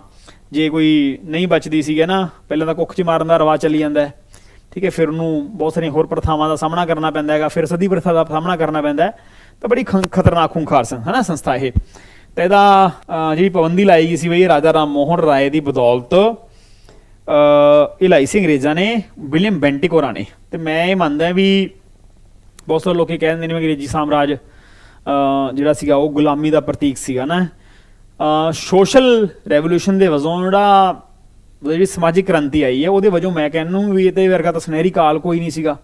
ਜੇ ਕੋਈ ਨਹੀਂ ਬਚਦੀ ਸੀਗਾ ਨਾ ਪਹਿਲਾਂ ਤਾਂ ਕੁੱਖ 'ਚ ਮਾਰਨ ਦਾ ਰਵਾਜ ਚੱਲੀ ਜਾਂਦਾ ਹੈ। ਠੀਕ ਹੈ, ਫਿਰ ਉਹਨੂੰ ਬਹੁਤ ਸਾਰੀਆਂ ਹੋਰ ਪ੍ਰਥਾਵਾਂ ਦਾ ਸਾਹਮਣਾ ਕਰਨਾ ਪੈਂਦਾ ਹੈਗਾ, ਫਿਰ ਸਦੀ ਪ੍ਰਥਾ ਦਾ ਸਾਹਮਣਾ ਕਰਨਾ ਪੈਂਦਾ ਤਾਂ ਬੜੀ ਖੰ- ਖਤਰਨਾਕ ਖੂੰਖਾਰ ਸੰ ਹਨਾ ਸੰਸਥਾ ਇਹ। ਤੇ ਇਹਦਾ ਜਿਹੜੀ ਪਾਬੰਦੀ ਲਾਈ ਗਈ ਸੀ ਬਈ ਰਾਜਾ ਰਾਮ ਮੋਹਨ ਰਾਏ ਦੀ ਬਦੌਲਤ ਇਹ ਲਾਈ ਸੀ ਅੰਗਰੇਜ਼ਾਂ ਨੇ, ਵਿਲੀਅਮ ਬੈਂਟਿਕ ਹੋਰਾਂ ਨੇ। ਤੇ ਮੈਂ ਇਹ ਮੰਨਦਾ ਵੀ ਬਹੁਤ ਸਾਰੇ ਲੋਕੀ ਕਹਿੰਦੇ ਨੇ ਵੀ ਅੰਗਰੇਜ਼ੀ ਸਾਮਰਾਜ ਜਿਹੜਾ ਸੀਗਾ ਉਹ ਗੁਲਾਮੀ ਦਾ ਪ੍ਰਤੀਕ ਸੀਗਾ ਨਾ। ਸੋਸ਼ਲ ਰੈਵੋਲੂਸ਼ਨ ਦੇ ਵਜੋਂ ਜਿਹੜਾ ਜਿਹੜੀ ਸਮਾਜਿਕ ਕ੍ਰਾਂਤੀ ਆਈ ਹੈ, ਉਹਦੇ ਵਜੋਂ ਮੈਂ ਕਹਿੰਦਾ ਵੀ ਇਹਦੇ ਵਰਗਾ ਤਾਂ ਸੁਨਹਿਰੀ ਕਾਲ ਕੋਈ ਨਹੀਂ ਸੀਗਾ।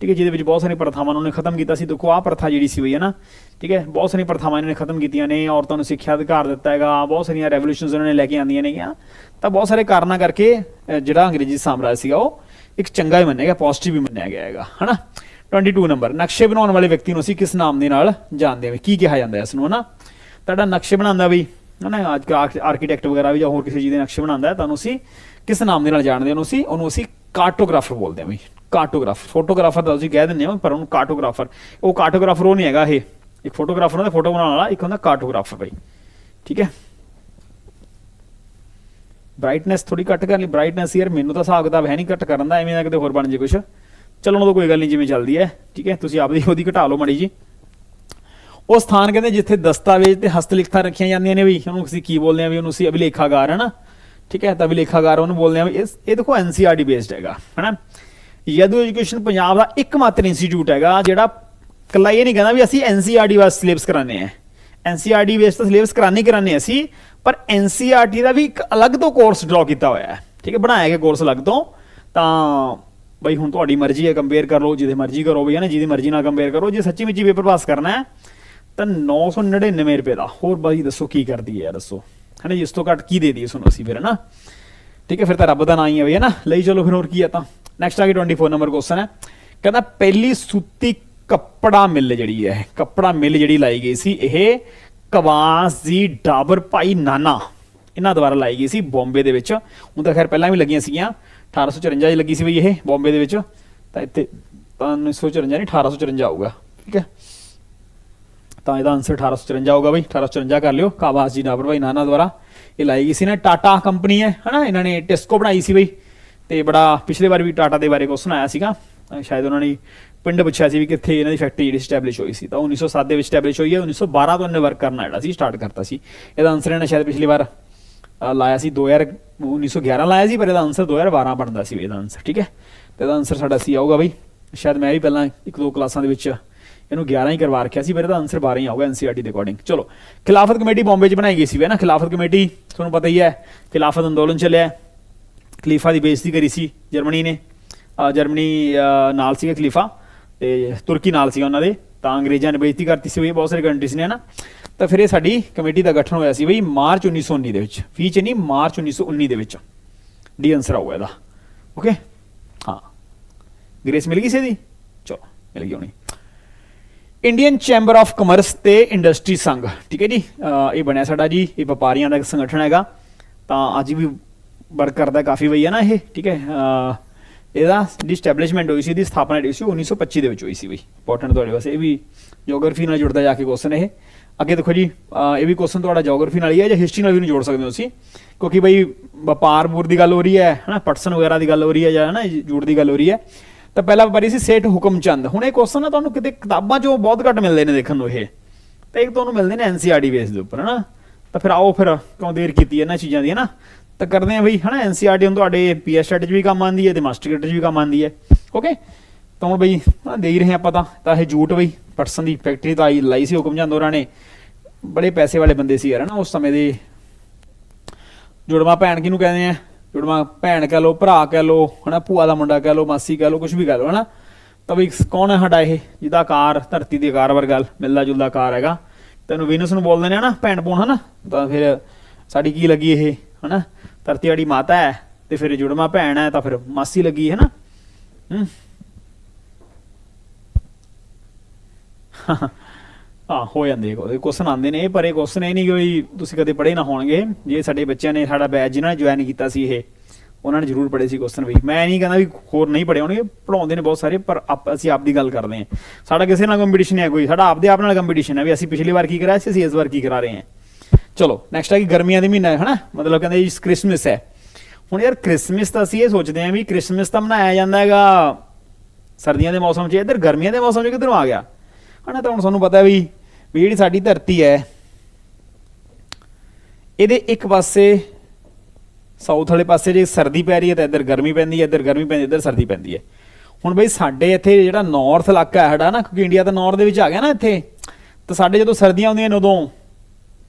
ਠੀਕ ਹੈ ਜਿਹਦੇ ਵਿੱਚ ਬਹੁਤ ਸਾਰੀਆਂ ਪ੍ਰਥਾਵਾਂ ਨੂੰ ਨੇ ਖਤਮ ਕੀਤਾ ਸੀ। ਦੇਖੋ, ਆਹ ਪ੍ਰਥਾ ਜਿਹੜੀ ਸੀ ਹੋਈ ਹੈ ਨਾ। ਠੀਕ ਹੈ, ਬਹੁਤ ਸਾਰੀਆਂ ਪ੍ਰਥਾਵਾਂ ਇਹਨਾਂ ਨੇ ਖਤਮ ਕੀਤੀਆਂ ਨੇ। ਔਰਤਾਂ ਨੂੰ ਸਿੱਖਿਆ ਅਧਿਕਾਰ ਦਿੱਤਾ ਹੈਗਾ, ਬਹੁਤ ਸਾਰੀਆਂ ਰੈਵੋਲੂਸ਼ਨਸ ਉਹਨਾਂ ਨੇ ਲੈ ਕੇ ਆਂਦੀਆਂ ਨੇਗੀਆਂ। ਤਾਂ ਬਹੁਤ ਸਾਰੇ ਕਾਰਨਾਂ ਕਰਕੇ ਜਿਹੜਾ ਅੰਗਰੇਜ਼ੀ ਸਾਮਰਾਜ ਸੀਗਾ, ਉਹ ਇੱਕ ਚੰਗਾ ਹੀ ਮੰਨਿਆ ਗਿਆ ਪੋਜ਼ਿਟਿਵ ਵੀ ਮੰਨਿਆ ਗਿਆ ਹੈਗਾ, ਹਨਾ? 22 ਨੰਬਰ ਨਕਸ਼ੇ ਬਣਾਉਣ ਵਾਲੇ ਵਿਅਕਤੀ ਨੂੰ ਅਸੀਂ ਕਿਸ ਨਾਮ ਦੇ ਨਾਲ ਜਾਣਦੇ ਹਾਂ ਵੀ ਕੀ ਕਿਹਾ ਜਾਂਦਾ ਹੈ ਇਸ ਨੂੰ, ਹਨਾ? ਤੁਹਾਡਾ ਨਕਸ਼ੇ ਬਣਾਉਂਦਾ ਨਾ ਨਾ, ਅੱਜ ਕੱਲ੍ਹ ਆਰਕੀਟੈਕਟ ਵਗੈਰਾ ਵੀ ਜਾਂ ਹੋਰ ਕਿਸੇ ਚੀਜ਼ ਦੇ ਨਕਸ਼ੇ ਬਣਾਉਂਦਾ ਹੈ ਤੁਹਾਨੂੰ ਅਸੀਂ ਕਿਸ ਨਾਮ ਦੇ ਨਾਲ ਜਾਣਦੇ ਹਾਂ? ਉਹਨੂੰ ਅਸੀਂ ਉਹਨੂੰ ਅਸੀਂ ਕਾਰਟੋਗ੍ਰਾਫਰ ਬੋਲਦੇ ਹਾਂ ਵੀ ਕਾਰਟੋਗ੍ਰਾਫਰ ਫੋਟੋਗ੍ਰਾਫਰ ਦਾ ਅਸੀਂ ਕਹਿ ਦਿੰਦੇ ਹਾਂ, ਪਰ ਉਹਨੂੰ ਕਾਰਟੋਗ੍ਰਾਫਰ ਉਹ ਕਾਰਟੋਗ੍ਰਾਫਰ ਉਹ ਨਹੀਂ ਹੈਗਾ ਇਹ। ਇੱਕ ਫੋਟੋਗ੍ਰਾਫਰ ਹੁੰਦਾ ਫੋਟੋ ਬਣਾਉਣ ਵਾਲਾ, ਇੱਕ ਹੁੰਦਾ ਕਾਰਟੋਗ੍ਰਾਫਰ ਬਈ। ਠੀਕ ਹੈ? ਬ੍ਰਾਈਟਨੈਸ ਥੋੜੀ ਘੱਟ ਕਰ ਲਈ। ਬ੍ਰਾਈਟਨੈਸ ਯਾਰ ਮੈਨੂੰ ਤਾਂ ਹਿਸਾਬ ਕਿਤਾਬ ਹੈ ਨਹੀਂ ਘੱਟ ਕਰਨ ਦਾ, ਐਵੇਂ ਨਾ ਕਿਤੇ ਹੋਰ ਬਣ ਜੇ ਕੁਛ। ਚਲੋ ਉਹ ਕੋਈ ਗੱਲ ਨਹੀਂ, ਜਿਵੇਂ ਚੱਲਦੀ ਹੈ। ਠੀਕ ਹੈ? ਤੁਸੀਂ ਆਪਦੀ ਉਹਦੀ ਘਟਾ ਲਓ ਮੜੀ ਜੀ ਉਹ ਸਥਾਨ ਕਹਿੰਦੇ ਜਿੱਥੇ ਦਸਤਾਵੇਜ਼ ਤੇ ਹਸਤਲਿਖਤਾਂ ਰੱਖੀਆਂ ਜਾਂਦੀਆਂ ਨੇ ਵੀ, ਉਹਨੂੰ ਅਸੀਂ ਕੀ ਬੋਲਦੇ ਆ ਵੀ ਉਹਨੂੰ ਅਸੀਂ ਅਭਿਲੇਖਾਗਾਰ ਹੈ ਨਾ ਠੀਕ ਹੈ, ਤਾਂ ਵੀ ਉਹਨੂੰ ਬੋਲਦੇ ਆ ਵੀ ਇਹ ਦੇਖੋ ਐਨਸੀਆਰਟੀ ਬੇਸਡ ਹੈਗਾ, ਹਨਾ? ਯਦੂ ਐਜੂਕੇਸ਼ਨ ਪੰਜਾਬ ਦਾ ਇੱਕਮਾਤਰ ਇੰਸਟੀਚਿਊਟ ਹੈਗਾ, ਜਿਹੜਾ ਕੱਲਾ ਇਹ ਨਹੀਂ ਕਹਿੰਦਾ ਵੀ ਅਸੀਂ ਐਨਸੀਆਰਟੀ ਵਾਸਤੇ ਸਿਲੇਬਸ ਕਰਾਣੇ ਆ ਐਨਸੀਆਰਟੀ ਬੇਸਡ ਤਾਂ ਸਿਲੇਬਸ ਕਰਾਣੇ ਕਰਾਣੇ ਅਸੀਂ, ਪਰ ਐਨਸੀਆਰਟੀ ਦਾ ਵੀ ਇੱਕ ਅਲੱਗ ਤੋਂ ਕੋਰਸ ਡਰਾ ਕੀਤਾ ਹੋਇਆ ਹੈ। ਠੀਕ ਹੈ, ਬਣਾਇਆ ਗਿਆ ਕੋਰਸ ਅਲੱਗ ਤੋਂ, ਤਾਂ ਬਈ ਹੁਣ ਤੁਹਾਡੀ ਮਰਜ਼ੀ ਹੈ ਕੰਪੇਅਰ ਕਰ ਲਓ, ਜਿਹਦੇ ਮਰਜ਼ੀ ਕਰੋ ਬਈ ਹੈ ਨਾ ਜਿਹਦੀ ਮਰਜ਼ੀ ਨਾਲ ਕੰਪੇਅਰ ਕਰੋ, ਜੇ ਸੱਚੀ ਮੁੱਚੀ ਪੇਪਰ ਪਾਸ ਕਰਨਾ ਹੈ ਤਾਂ 999 ਰੁਪਏ ਦਾ। ਹੋਰ ਬਾਈ ਦੱਸੋ ਕੀ ਕਰਦੀ ਹੈ ਯਾਰ, ਦੱਸੋ। ਹਨਾ ਜੀ, ਇਸ ਤੋਂ ਘੱਟ ਕੀ ਦੇ ਦਈਏ ਤੁਹਾਨੂੰ ਅਸੀਂ ਫਿਰ ਹੈ ਠੀਕ ਹੈ, ਫਿਰ ਤਾਂ ਰੱਬ ਦਾ ਨਾਂ ਹੀ ਹੈ ਬਈ ਹੈ ਨਾ ਲਈ ਚਲੋ ਫਿਰ ਹੋਰ ਕੀ ਹੈ ਤਾਂ। ਨੈਕਸਟ ਆ ਗਈ 24 ਨੰਬਰ ਕੁਐਸਚਨ ਹੈ। ਕਹਿੰਦਾ ਪਹਿਲੀ ਸੂਤੀ ਕੱਪੜਾ ਮਿੱਲ ਜਿਹੜੀ ਹੈ, ਕੱਪੜਾ ਮਿੱਲ ਜਿਹੜੀ ਲਾਈ ਗਈ ਸੀ, ਇਹ ਕਵਾਸ ਦੀ ਡਾਬਰ ਭਾਈ ਨਾਨਾ। ਇਹਨਾਂ ਦੁਆਰਾ ਲਾਈ ਗਈ ਸੀ ਬੰਬੇ ਦੇ ਵਿੱਚ। ਹੁਣ ਤਾਂ ਖੈਰ ਪਹਿਲਾਂ ਵੀ ਲੱਗੀਆਂ ਸੀਗੀਆਂ। 1854 ਚ ਲੱਗੀ ਸੀ ਬਈ ਇਹ, ਬੰਬੇ ਦੇ ਵਿੱਚ। ਤਾਂ ਇੱਥੇ ਤਾਂ 1954 ਨਹੀਂ 1854 ਆਊਗਾ। ਠੀਕ ਹੈ। ਤਾਂ ਇਹਦਾ ਆਨਸਰ 1854 ਹੋਊਗਾ ਬਈ। 1854 ਕਰ ਲਿਓ। ਕਾਵਾਸ ਜੀ ਡਾਬਰ ਭਾਈ ਨਾਨਾ ਦੁਆਰਾ। ਇਹ ਲਾਈ ਗਈ ਸੀ ਨਾ ਟਾਟਾ ਕੰਪਨੀ ਹੈ, ਹਨਾ? ਇਹਨਾਂ ਨੇ ਟਿਸਕੋ ਬਣਾਈ ਸੀ ਬਈ। ਤੇ ਬੜਾ ਪਿਛਲੇ ਵਾਰ ਵੀ ਟਾਟਾ ਦੇ ਬਾਰੇ ਕੁਐਸਚਨ ਆਇਆ ਸੀਗਾ। ਸ਼ਾਇਦ ਉਹਨਾਂ ਨੇ ਪਿੰਡ ਪੁੱਛਿਆ ਸੀ ਵੀ ਕਿੱਥੇ ਇਹਨਾਂ ਦੀ ਫੈਕਟਰੀ ਜਿਹੜੀ ਸਟੈਬਲਿਸ਼ ਹੋਈ ਸੀ। ਤਾਂ 1907 ਦੇ ਵਿੱਚ ਸਟੈਬਲਿਸ਼ ਹੋਈ ਹੈ 1912 ਤੋਂ ਇਹਨੇ ਵਰਕ ਕਰਨਾ ਜਿਹੜਾ ਸੀ ਸਟਾਰਟ ਕਰਤਾ ਸੀ। ਇਹਦਾ ਆਨਸਰ ਇਹਨਾਂ ਸ਼ਾਇਦ ਪਿਛਲੀ ਵਾਰ ਲਾਇਆ ਸੀ 2000 1911 ਲਾਇਆ ਸੀ, ਪਰ ਇਹਦਾ ਆਨਸਰ 2012 ਬਣਦਾ ਸੀ ਇਹਦਾ ਆਨਸਰ ਠੀਕ ਹੈ? ਤੇ ਇਹਦਾ ਆਨਸਰ ਸਾਡਾ ਸੀ ਆਊਗਾ ਬਈ। ਸ਼ਾਇਦ ਮੈਂ ਵੀ ਪਹਿਲਾਂ ਇੱਕ ਦੋ ਕਲਾਸਾਂ ਦੇ ਵਿੱਚ ਇਹਨੂੰ 11 ਹੀ ਕਰਵਾ ਰੱਖਿਆ ਸੀ, ਫਿਰ ਇਹਦਾ ਆਨਸਰ 12 ਹੀ ਆਊਗਾ ਐਨਸੀਆਰਟੀ ਦੇ ਅਕੋਰਡਿੰਗ ਚਲੋ, ਖਿਲਾਫਤ ਕਮੇਟੀ ਬੰਬੇ 'ਚ ਬਣਾਈ ਗਈ ਸੀ ਨਾ, ਖਿਲਾਫਤ ਕਮੇਟੀ, ਤੁਹਾਨੂੰ ਪਤਾ ਹੀ ਹੈ, ਖਿਲਾਫਤ ਅੰਦੋਲਨ ਚੱਲਿਆ ਖਲੀਫਾ ਦੀ ਬੇਇੱਜ਼ਤੀ ਕਰੀ ਸੀ ਜਰਮਨੀ ਨੇ। ਜਰਮਨੀ ਨਾਲ ਸੀਗਾ ਖਲੀਫਾ ਤੇ ਤੁਰਕੀ ਨਾਲ ਸੀ ਉਹਨਾਂ ਦੇ, ਤਾਂ ਅੰਗਰੇਜ਼ਾਂ ਨੇ ਬੇਇੱਜ਼ਤੀ ਕਰਤੀ ਸੀ ਵੀ ਬਹੁਤ ਸਾਰੇ ਕੰਟਰੀਜ਼ ਨੇ ਨਾ। ਤਾਂ ਫਿਰ ਇਹ ਸਾਡੀ ਕਮੇਟੀ ਦਾ ਗਠਨ ਹੋਇਆ ਸੀ ਬਈ ਮਾਰਚ 1919 ਦੇ ਵਿੱਚ 20 ਚ ਨਹੀਂ, ਮਾਰਚ 1919 ਦੇ ਵਿੱਚ। ਡੀ ਆਨਸਰ ਆਊਗਾ ਇਹਦਾ। ਓਕੇ ਹਾਂ। ਗ੍ਰੇਸ ਮਿਲ ਗਈ ਸੀ ਇਹਦੀ? ਚਲੋ, ਮਿਲ ਗਈ ਹੋਣੀ। ਇੰਡੀਅਨ ਚੈਂਬਰ ਆਫ ਕਮਰਸ ਤੇ ਇੰਡਸਟਰੀ ਸੰਘ ਠੀਕ ਹੈ ਜੀ? ਇਹ ਬਣਿਆ ਸਾਡਾ ਜੀ, ਇਹ ਵਪਾਰੀਆਂ ਦਾ ਇੱਕ ਸੰਗਠਨ ਹੈਗਾ। ਤਾਂ ਅੱਜ ਵੀ ਵਰਕ ਕਰਦਾ ਕਾਫੀ ਵਈ ਹੈ ਨਾ ਇਹ, ਠੀਕ ਹੈ? ਇਹਦਾ ਜਿਹੜੀ ਸਟੈਬਲਿਸ਼ਮੈਂਟ ਹੋਈ ਸੀ ਦੀ ਸਥਾਪਨਾ ਜਿਹੜੀ ਸੀ ਉਹ 1925 ਦੇ ਵਿੱਚ ਹੋਈ ਸੀ ਬਈ ਇੰਪੋਰਟੈਂਟ ਤੁਹਾਡੇ ਵਾਸਤੇ। ਇਹ ਵੀ ਜੀਓਗ੍ਰਾਫੀ ਨਾਲ ਜੁੜਦਾ ਜਾ ਕੇ ਕੁਐਸਚਨ ਇਹ। ਅੱਗੇ ਦੇਖੋ ਜੀ ਇਹ ਵੀ ਕੁਐਸਚਨ ਤੁਹਾਡਾ ਜੀਓਗ੍ਰਾਫੀ ਨਾਲ ਹੀ ਹੈ ਜਾਂ ਹਿਸਟਰੀ ਨਾਲ ਵੀ ਨੂੰ ਜੋੜ ਸਕਦੇ ਹੋ ਤੁਸੀਂ? ਕਿਉਂਕਿ ਬਈ ਵਪਾਰ ਬੂਰ ਦੀ ਗੱਲ ਹੋ ਰਹੀ ਹੈ, ਹਨਾ? ਪਟਸਨ ਵਗੈਰਾ ਦੀ ਗੱਲ ਹੋ ਰਹੀ ਹੈ ਜਾਂ, ਹਨਾ? ਜੂੜ ਦੀ ਗੱਲ ਹੋ ਰਹੀ ਹੈ। ਤਾਂ ਪਹਿਲਾ ਵਪਾਰੀ ਸੀ ਸੇਠ ਹੁਕਮ ਚੰਦ ਹੁਣ ਇਹ ਕੁਐਸਚਨ ਨਾ ਤੁਹਾਨੂੰ ਕਿਤੇ ਕਿਤਾਬਾਂ 'ਚੋਂ ਬਹੁਤ ਘੱਟ ਮਿਲਦੇ ਨੇ ਦੇਖਣ ਨੂੰ ਇਹ। ਤੇ ਇੱਕ ਤੁਹਾਨੂੰ ਮਿਲਦੇ ਨੇ ਐਨਸੀਆਰਟੀ ਬੇਸ ਦੇ ਉੱਪਰ, ਹਨਾ? ਤਾਂ ਫਿਰ ਆਓ ਫਿਰ ਕਿਉਂ ਦੇਰ ਕੀਤੀ ਇਹਨਾਂ ਚੀਜ਼ਾਂ ਦੀ, ਹਨਾ? ਤਾਂ ਕਰਦੇ ਆ ਬਈ, ਹਨਾ ਐਨਸੀਆਰਟੀ ਹੁਣ ਤੁਹਾਡੇ ਪੀਐਸਟੈਟ 'ਚ ਵੀ ਕੰਮ ਆਉਂਦੀ ਹੈ ਤੇ ਮਾਸਟਰ 'ਚ ਵੀ ਕੰਮ ਆਉਂਦੀ ਹੈ। ਓਕੇ ਤਾਂ ਹੁਣ ਬਈ ਦੇ ਹੀ ਰਹੇ ਆਪਾਂ ਤਾਂ। ਤਾਂ ਇਹ ਝੂਠ ਬਈ ਪਟਸਨ ਦੀ ਫੈਕਟਰੀ ਤਾਂ ਆਈ, ਲਾਈ ਸੀ ਹੁਕਮ ਚੰਦ ਹੋਰਾਂ ਨੇ। ਬੜੇ ਪੈਸੇ ਵਾਲੇ ਬੰਦੇ ਸੀ ਯਾਰ, ਹਨਾ, ਉਸ ਸਮੇਂ ਦੇ। ਜੁੜਵਾ ਭੈਣ ਕਿਹਨੂੰ ਕਹਿੰਦੇ ਆ? ਜੁੜਵਾ ਭੈਣ ਕਹ ਲੋ ਭਰਾ ਕਹ ਲੋ ਹਨਾ, ਭੂਆ ਦਾ ਮੁੰਡਾ ਕਹ ਲੋ ਮਾਸੀ ਕਹ ਲੋ ਕੁਝ ਵੀ ਕਹ ਲੋ ਹਨਾ। ਤਾਂ ਵੀ ਕੌਣ ਹੈ ਸਾਡਾ ਇਹ, ਜਿਹਦਾ ਆਕਾਰ ਧਰਤੀ ਦੇ ਆਕਾਰ ਵਰਗਾ, ਮਿਲਦਾ ਜੁਲਦਾ ਆਕਾਰ ਹੈਗਾ। ਤੈਨੂੰ ਵੀਨਸ ਨੂੰ ਬੋਲਦੇ ਨੇ, ਹਨਾ, ਭੈਣ ਪੂਣ ਹਨਾ। ਤਾਂ ਫਿਰ ਸਾਡੀ ਕੀ ਲੱਗੀ ਇਹ, ਹਨਾ। ਧਰਤੀ ਸਾਡੀ ਮਾਤਾ ਹੈ, ਤੇ ਫਿਰ ਜੁੜਵਾ ਭੈਣ ਹੈ, ਤਾਂ ਫਿਰ ਮਾਸੀ ਲੱਗੀ ਹੈ ਨਾ ਹੂੰ। ਹਾਂ, ਹੋ ਜਾਂਦੇ ਉਹਦੇ ਕੁਐਸਚਨ ਆਉਂਦੇ ਨੇ, ਪਰ ਇਹ ਕੁਐਸਚਨ ਇਹ ਨਹੀਂ ਕਿ ਵੀ ਤੁਸੀਂ ਕਦੇ ਪੜ੍ਹੇ ਨਾ ਹੋਣਗੇ। ਜੇ ਸਾਡੇ ਬੱਚਿਆਂ ਨੇ ਸਾਡਾ ਬੈਚ ਜਿਹਨਾਂ ਨੇ ਜੁਆਇਨ ਕੀਤਾ ਸੀ ਇਹ, ਉਹਨਾਂ ਨੇ ਜ਼ਰੂਰ ਪੜ੍ਹੇ ਸੀ ਕੁਐਸਚਨ ਵੀ। ਮੈਂ ਨਹੀਂ ਕਹਿੰਦਾ ਵੀ ਹੋਰ ਨਹੀਂ ਪੜ੍ਹੇ ਹੋਣਗੇ ਪੜਾਉਂਦੇ ਨੇ ਬਹੁਤ ਸਾਰੇ, ਪਰ ਆਪ- ਅਸੀਂ ਆਪ ਦੀ ਗੱਲ ਕਰਦੇ ਹਾਂ। ਸਾਡਾ ਕਿਸੇ ਨਾਲ ਕੰਪੀਟੀਸ਼ਨ ਹੈ ਕੋਈ। ਸਾਡਾ ਆਪਦੇ ਆਪ ਨਾਲ ਕੰਪੀਟੀਸ਼ਨ ਹੈ ਵੀ ਅਸੀਂ ਪਿਛਲੀ ਵਾਰ ਕੀ ਕਰਾਇਆ ਸੀ, ਅਸੀਂ ਇਸ ਵਾਰ ਕੀ ਕਰਾ ਰਹੇ ਹਾਂ। ਚਲੋ ਨੈਕਸਟ ਹੈ ਕਿ ਗਰਮੀਆਂ ਦੇ ਮਹੀਨਾ ਹੈ, ਹਨਾ? ਮਤਲਬ ਕਹਿੰਦੇ ਜੀ ਕ੍ਰਿਸਮਸ ਹੈ। ਹੁਣ ਯਾਰ ਕ੍ਰਿਸਮਸ ਤਾਂ ਅਸੀਂ ਇਹ ਸੋਚਦੇ ਹਾਂ ਵੀ ਕ੍ਰਿਸਮਸ ਤਾਂ ਮਨਾਇਆ ਜਾਂਦਾ ਹੈਗਾ। ਸਰਦੀਆਂ ਦੇ ਮੌਸਮ 'ਚ ਇੱਧਰ ਗਰਮੀਆਂ ਦੇ ਮੌਸਮ 'ਚ ਕਿੱਧਰੋਂ ਆ ਗਿਆ? ਹਨਾ, ਤਾਂ ਹੁਣ ਤੁਹਾਨੂੰ ਪਤਾ ਵੀ ਵੀ ਜਿਹੜੀ ਸਾਡੀ ਧਰਤੀ ਹੈ, ਇਹਦੇ ਇੱਕ ਪਾਸੇ ਸਾਊਥ ਵਾਲੇ ਪਾਸੇ ਜੇ ਸਰਦੀ ਪੈ ਰਹੀ ਹੈ ਤਾਂ ਇੱਧਰ ਗਰਮੀ ਪੈਂਦੀ ਹੈ, ਇੱਧਰ ਗਰਮੀ ਪੈਂਦੀ ਇੱਧਰ ਸਰਦੀ ਪੈਂਦੀ ਹੈ। ਹੁਣ ਬਈ ਸਾਡੇ ਇੱਥੇ ਜਿਹੜਾ ਨਾਰਥ ਇਲਾਕਾ ਹੈ ਸਾਡਾ ਨਾ, ਕਿਉਂਕਿ ਇੰਡੀਆ ਤਾਂ ਨਾਰਥ ਦੇ ਵਿੱਚ ਆ ਗਿਆ ਨਾ ਇੱਥੇ, ਤਾਂ ਸਾਡੇ ਜਦੋਂ ਸਰਦੀਆਂ ਆਉਂਦੀਆਂ ਨੇ ਉਦੋਂ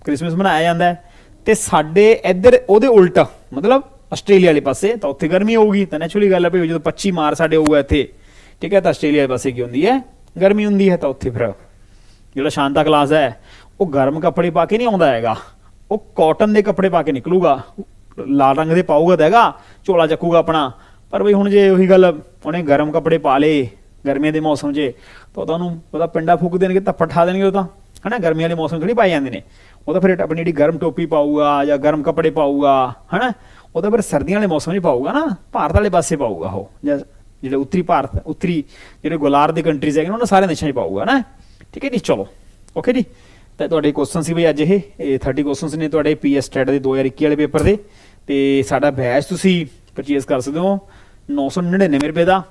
ਕ੍ਰਿਸਮਸ ਮਨਾਇਆ ਜਾਂਦਾ ਹੈ। ਤੇ ਸਾਡੇ ਇੱਧਰ ਉਹਦੇ ਉਲਟ, ਮਤਲਬ ਆਸਟ੍ਰੇਲੀਆ ਵਾਲੇ ਪਾਸੇ, ਤਾਂ ਉੱਥੇ ਗਰਮੀ ਹੋਊਗੀ, ਤਾਂ ਨੈਚੁਰਲੀ ਗੱਲ ਹੈ ਵੀ ਜਦੋਂ 25 ਮਾਰ ਸਾਡੇ ਹੋਊਗਾ ਇੱਥੇ, ਠੀਕ ਹੈ, ਤਾਂ ਆਸਟ੍ਰੇਲੀਆ ਵਾਲੇ ਪਾਸੇ ਕੀ ਹੁੰਦੀ ਹੈ? ਗਰਮੀ ਹੁੰਦੀ ਹੈ, ਤਾਂ ਉੱਥੇ ਫਿਰ ਜਿਹੜਾ ਸ਼ਾਂਤਾ ਕਲਾਸ ਹੈ, ਉਹ ਗਰਮ ਕੱਪੜੇ ਪਾ ਕੇ ਨਹੀਂ ਆਉਂਦਾ ਹੈਗਾ। ਉਹ ਕਾਟਨ ਦੇ ਕੱਪੜੇ ਪਾ ਕੇ ਨਿਕਲੂਗਾ। ਲਾਲ ਰੰਗ ਦੇ ਪਾਊਗਾ ਤਾਂ ਹੈਗਾ ਝੋਲਾ ਚੱਕੂਗਾ ਆਪਣਾ। ਪਰ ਬਈ ਹੁਣ ਜੇ ਉਹੀ ਗੱਲ ਉਹਨੇ ਗਰਮ ਕੱਪੜੇ ਪਾ ਲਏ ਗਰਮੀਆਂ ਦੇ ਮੌਸਮ 'ਚ, ਤਾਂ ਤੁਹਾਨੂੰ ਉਹਦਾ ਪਿੰਡਾ ਫੂਕ ਦੇਣਗੇ ਧੱਫੜ ਠਾ ਦੇਣਗੇ ਉਹ ਤਾਂ। ਹਨਾ, ਗਰਮੀਆਂ ਵਾਲੇ ਮੌਸਮ ਥੋੜੀ ਪਾਏ ਜਾਂਦੇ ਨੇ। ਉਹ ਤਾਂ ਫਿਰ ਆਪਣੀ ਜਿਹੜੀ ਗਰਮ ਟੋਪੀ ਪਾਊਗਾ ਜਾਂ ਗਰਮ ਕੱਪੜੇ ਪਾਊਗਾ, ਹਨਾ, ਉਹ ਤਾਂ ਫਿਰ ਸਰਦੀਆਂ ਵਾਲੇ ਮੌਸਮ 'ਚ ਪਾਊਗਾ ਨਾ। ਭਾਰਤ ਵਾਲੇ ਪਾਸੇ ਪਾਊਗਾ ਉਹ, ਜਾਂ ਜਿਹੜੇ ਉੱਤਰੀ ਭਾਰਤ, ਉੱਤਰੀ ਜਿਹੜੇ ਗੁਲਾਰ ਦੇ ਕੰਟਰੀਜ਼ ਹੈਗੇ ਨੇ, ਉਹਨਾਂ ਸਾਰੇ ਦੇਸ਼ਾਂ 'ਚ ਪਾਊਗਾ ਨਾ। ਠੀਕ ਹੈ ਜੀ, ਚਲੋ। ਓਕੇ ਜੀ। ਤਾਂ ਤੁਹਾਡੇ ਕੁਐਸਚਨ ਸੀ ਬਈ ਅੱਜ ਇਹ ਇਹ 30 ਕੁਐਸਚਨਸ ਨੇ ਤੁਹਾਡੇ ਪੀਐਸ ਸਟੈਟ ਦੇ 2021 ਵਾਲੇ ਪੇਪਰ ਦੇ। ਤੇ ਸਾਡਾ ਬੈਚ ਤੁਸੀਂ ਪਰਚੇਸ ਕਰ ਸਕਦੇ ਹੋ 999 ਰੁਪਏ ਦਾ।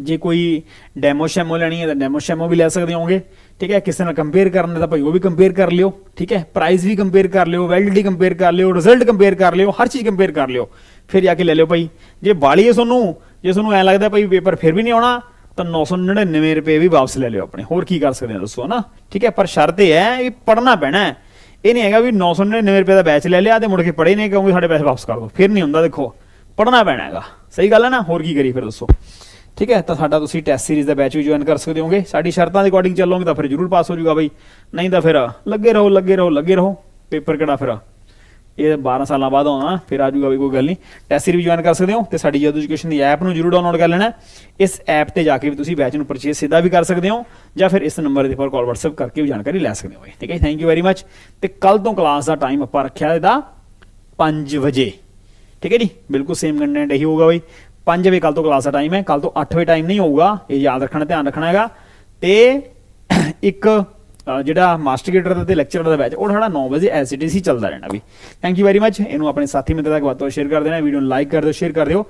ਜੇ ਕੋਈ ਡੈਮੋ ਸ਼ੈਮੋ ਲੈਣੀ ਹੈ ਤਾਂ ਡੈਮੋ ਸ਼ੈਮੋ ਵੀ ਲੈ ਸਕਦੇ ਹੋਗੇ ਠੀਕ ਹੈ, ਕਿਸੇ ਨਾਲ ਕੰਪੇਅਰ ਕਰਨਾ ਤਾਂ ਭਾਈ ਉਹ ਵੀ ਕੰਪੇਅਰ ਕਰ ਲਿਓ। ਠੀਕ ਹੈ ਪ੍ਰਾਈਸ ਵੀ ਕੰਪੇਅਰ ਕਰ ਲਿਓ ਵੈਲਿਡਿਟੀ ਕੰਪੇਅਰ ਕਰ ਲਿਓ ਰਿਜ਼ਲਟ ਕੰਪੇਅਰ ਕਰ ਲਿਓ, ਹਰ ਚੀਜ਼ ਕੰਪੇਅਰ ਕਰ ਲਿਓ। ਫਿਰ ਜਾ ਕੇ ਲੈ ਲਿਓ ਭਾਈ। ਜੇ ਬਾਲੀ ਹੈ ਤੁਹਾਨੂੰ, ਜੇ ਤੁਹਾਨੂੰ ਐ ਲੱਗਦਾ ਭਾਈ ਪੇਪਰ ਫਿਰ ਵੀ ਨਹੀਂ ਆਉਣਾ ਤਾਂ 999 ਰੁਪਏ ਵੀ ਵਾਪਸ ਲੈ ਲਿਓ ਆਪਣੇ। ਹੋਰ ਕੀ ਕਰ ਸਕਦੇ ਆ ਦੱਸੋ ਨਾ ਠੀਕ ਹੈ, ਪਰ ਸ਼ਰਤ ਇਹ ਹੈ ਵੀ ਪੜਨਾ ਪੈਣਾ ਹੈ। ਇਹ ਨਹੀਂ ਹੈਗਾ ਵੀ 999 ਰੁਪਏ ਦਾ ਬੈਚ ਲੈ ਲਿਆ ਤੇ ਮੁੜ ਕੇ ਪੜੇ ਨਹੀਂ ਕਹੋਗੇ ਸਾਡੇ ਪੈਸੇ ਵਾਪਸ ਕਰ ਦਿਓ। ਫਿਰ ਨਹੀਂ ਹੁੰਦਾ, ਦੇਖੋ ਪੜਨਾ ਪੈਣਾ ਹੈਗਾ। ਸਹੀ ਗੱਲ ਹੈ ਨਾ? ਹੋਰ ਕੀ ਕਰੀ ਫਿਰ ਦੱਸੋ। ਠੀਕ ਹੈ, ਤਾਂ ਸਾਡਾ ਤੁਸੀਂ ਟੈਸਟ ਸੀਰੀਜ਼ ਦਾ ਬੈਚ ਵੀ ਜੁਆਇਨ ਕਰ ਸਕਦੇ ਹੋਗੇ। ਸਾਡੀ ਸ਼ਰਤਾਂ ਦੇ ਅਕੋਰਡਿੰਗ ਚੱਲੋਗੇ ਤਾਂ ਫਿਰ ਜ਼ਰੂਰ ਪਾਸ ਹੋ ਜਾਊਗਾ ਬਈ। ਨਹੀਂ ਤਾਂ ਫਿਰ ਲੱਗੇ ਰਹੋ ਲੱਗੇ ਰਹੋ ਲੱਗੇ ਰਹੋ। ਪੇਪਰ ਕਿਹੜਾ ਫਿਰ? ਇਹ 12 ਸਾਲਾਂ ਬਾਅਦ ਆਉਣਾ, ਫਿਰ ਆ ਜਾਊਗਾ ਵੀ ਕੋਈ ਗੱਲ ਨਹੀਂ। ਟੈਸਟ ਸੀਰੀਜ਼ ਵੀ ਜੁਆਇਨ ਕਰ ਸਕਦੇ ਹੋ ਤੇ ਸਾਡੀ ਜਦ ਐਜੂਕੇਸ਼ਨ ਦੀ ਐਪ ਨੂੰ ਜ਼ਰੂਰ ਡਾਊਨਲੋਡ ਕਰ ਲੈਣਾ। ਇਸ ਐਪ ਤੇ ਜਾ ਕੇ ਵੀ ਤੁਸੀਂ ਬੈਚ ਨੂੰ ਪਰਚੇਸ ਸਿੱਧਾ ਵੀ ਕਰ ਸਕਦੇ ਹੋ ਜਾਂ ਫਿਰ ਇਸ ਨੰਬਰ ਦੇ ਉੱਪਰ ਕਾਲ WhatsApp ਕਰਕੇ ਵੀ ਜਾਣਕਾਰੀ ਲੈ ਸਕਦੇ ਹੋ ਬਈ ਠੀਕ ਹੈ ਥੈਂਕ ਯੂ ਵੈਰੀ ਮੱਚ ਤੇ ਕੱਲ ਤੋਂ ਕਲਾਸ ਦਾ ਟਾਈਮ ਆਪਾਂ ਰੱਖਿਆ ਇਹਦਾ 5 ਵਜੇ। ਠੀਕ ਹੈ ਜੀ? ਬਿਲਕੁਲ ਸੇਮ ਕੰਟੈਂਟ ਇਹੀ ਹੋਊਗਾ ਬਈ। 5 ਵਜੇ ਕੱਲ ਤੋਂ ਕਲਾਸ ਦਾ ਟਾਈਮ ਹੈ। ਕੱਲ ਤੋਂ 8 ਵਜੇ ਟਾਈਮ ਨਹੀਂ ਹੋਊਗਾ। ਇਹ ਯਾਦ ਰੱਖਣਾ, ਧਿਆਨ ਰੱਖਣਾ ਹੈਗਾ। ਤੇ ਇੱਕ ਜਿਹੜਾ ਮਾਸਟਰ ਗੇਟਰ ਦਾ ਤੇ ਲੈਕਚਰ ਦਾ ਬੈਚ ਉਹ ਸਾਡਾ 9 ਵਜੇ ਐਸ ਇਟ ਹੀ ਚੱਲਦਾ ਰਹਿਣਾ ਵੀ। ਥੈਂਕ ਯੂ ਵੈਰੀ ਮੱਚ ਇਹਨੂੰ ਆਪਣੇ ਸਾਥੀ ਮਿੱਤਰਾਂ ਤੱਕ ਵੱਧ ਤੋਂ ਸ਼ੇਅਰ ਕਰ ਦੇਣਾ। ਵੀਡੀਓ ਨੂੰ ਲਾਈਕ ਕਰ ਦਿਓ ਸ਼ੇਅਰ ਕਰ ਦਿਓ।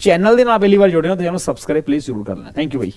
ਚੈਨਲ ਦੇ ਨਾਲ ਪਹਿਲੀ ਵਾਰ ਜੁੜੇ ਹੋ ਤਾਂ ਚੈਨਲ ਸਬਸਕ੍ਰਾਈਬ ਪਲੀਜ਼ ਜ਼ਰੂਰ ਕਰ ਲੈਣਾ। Thank you bye.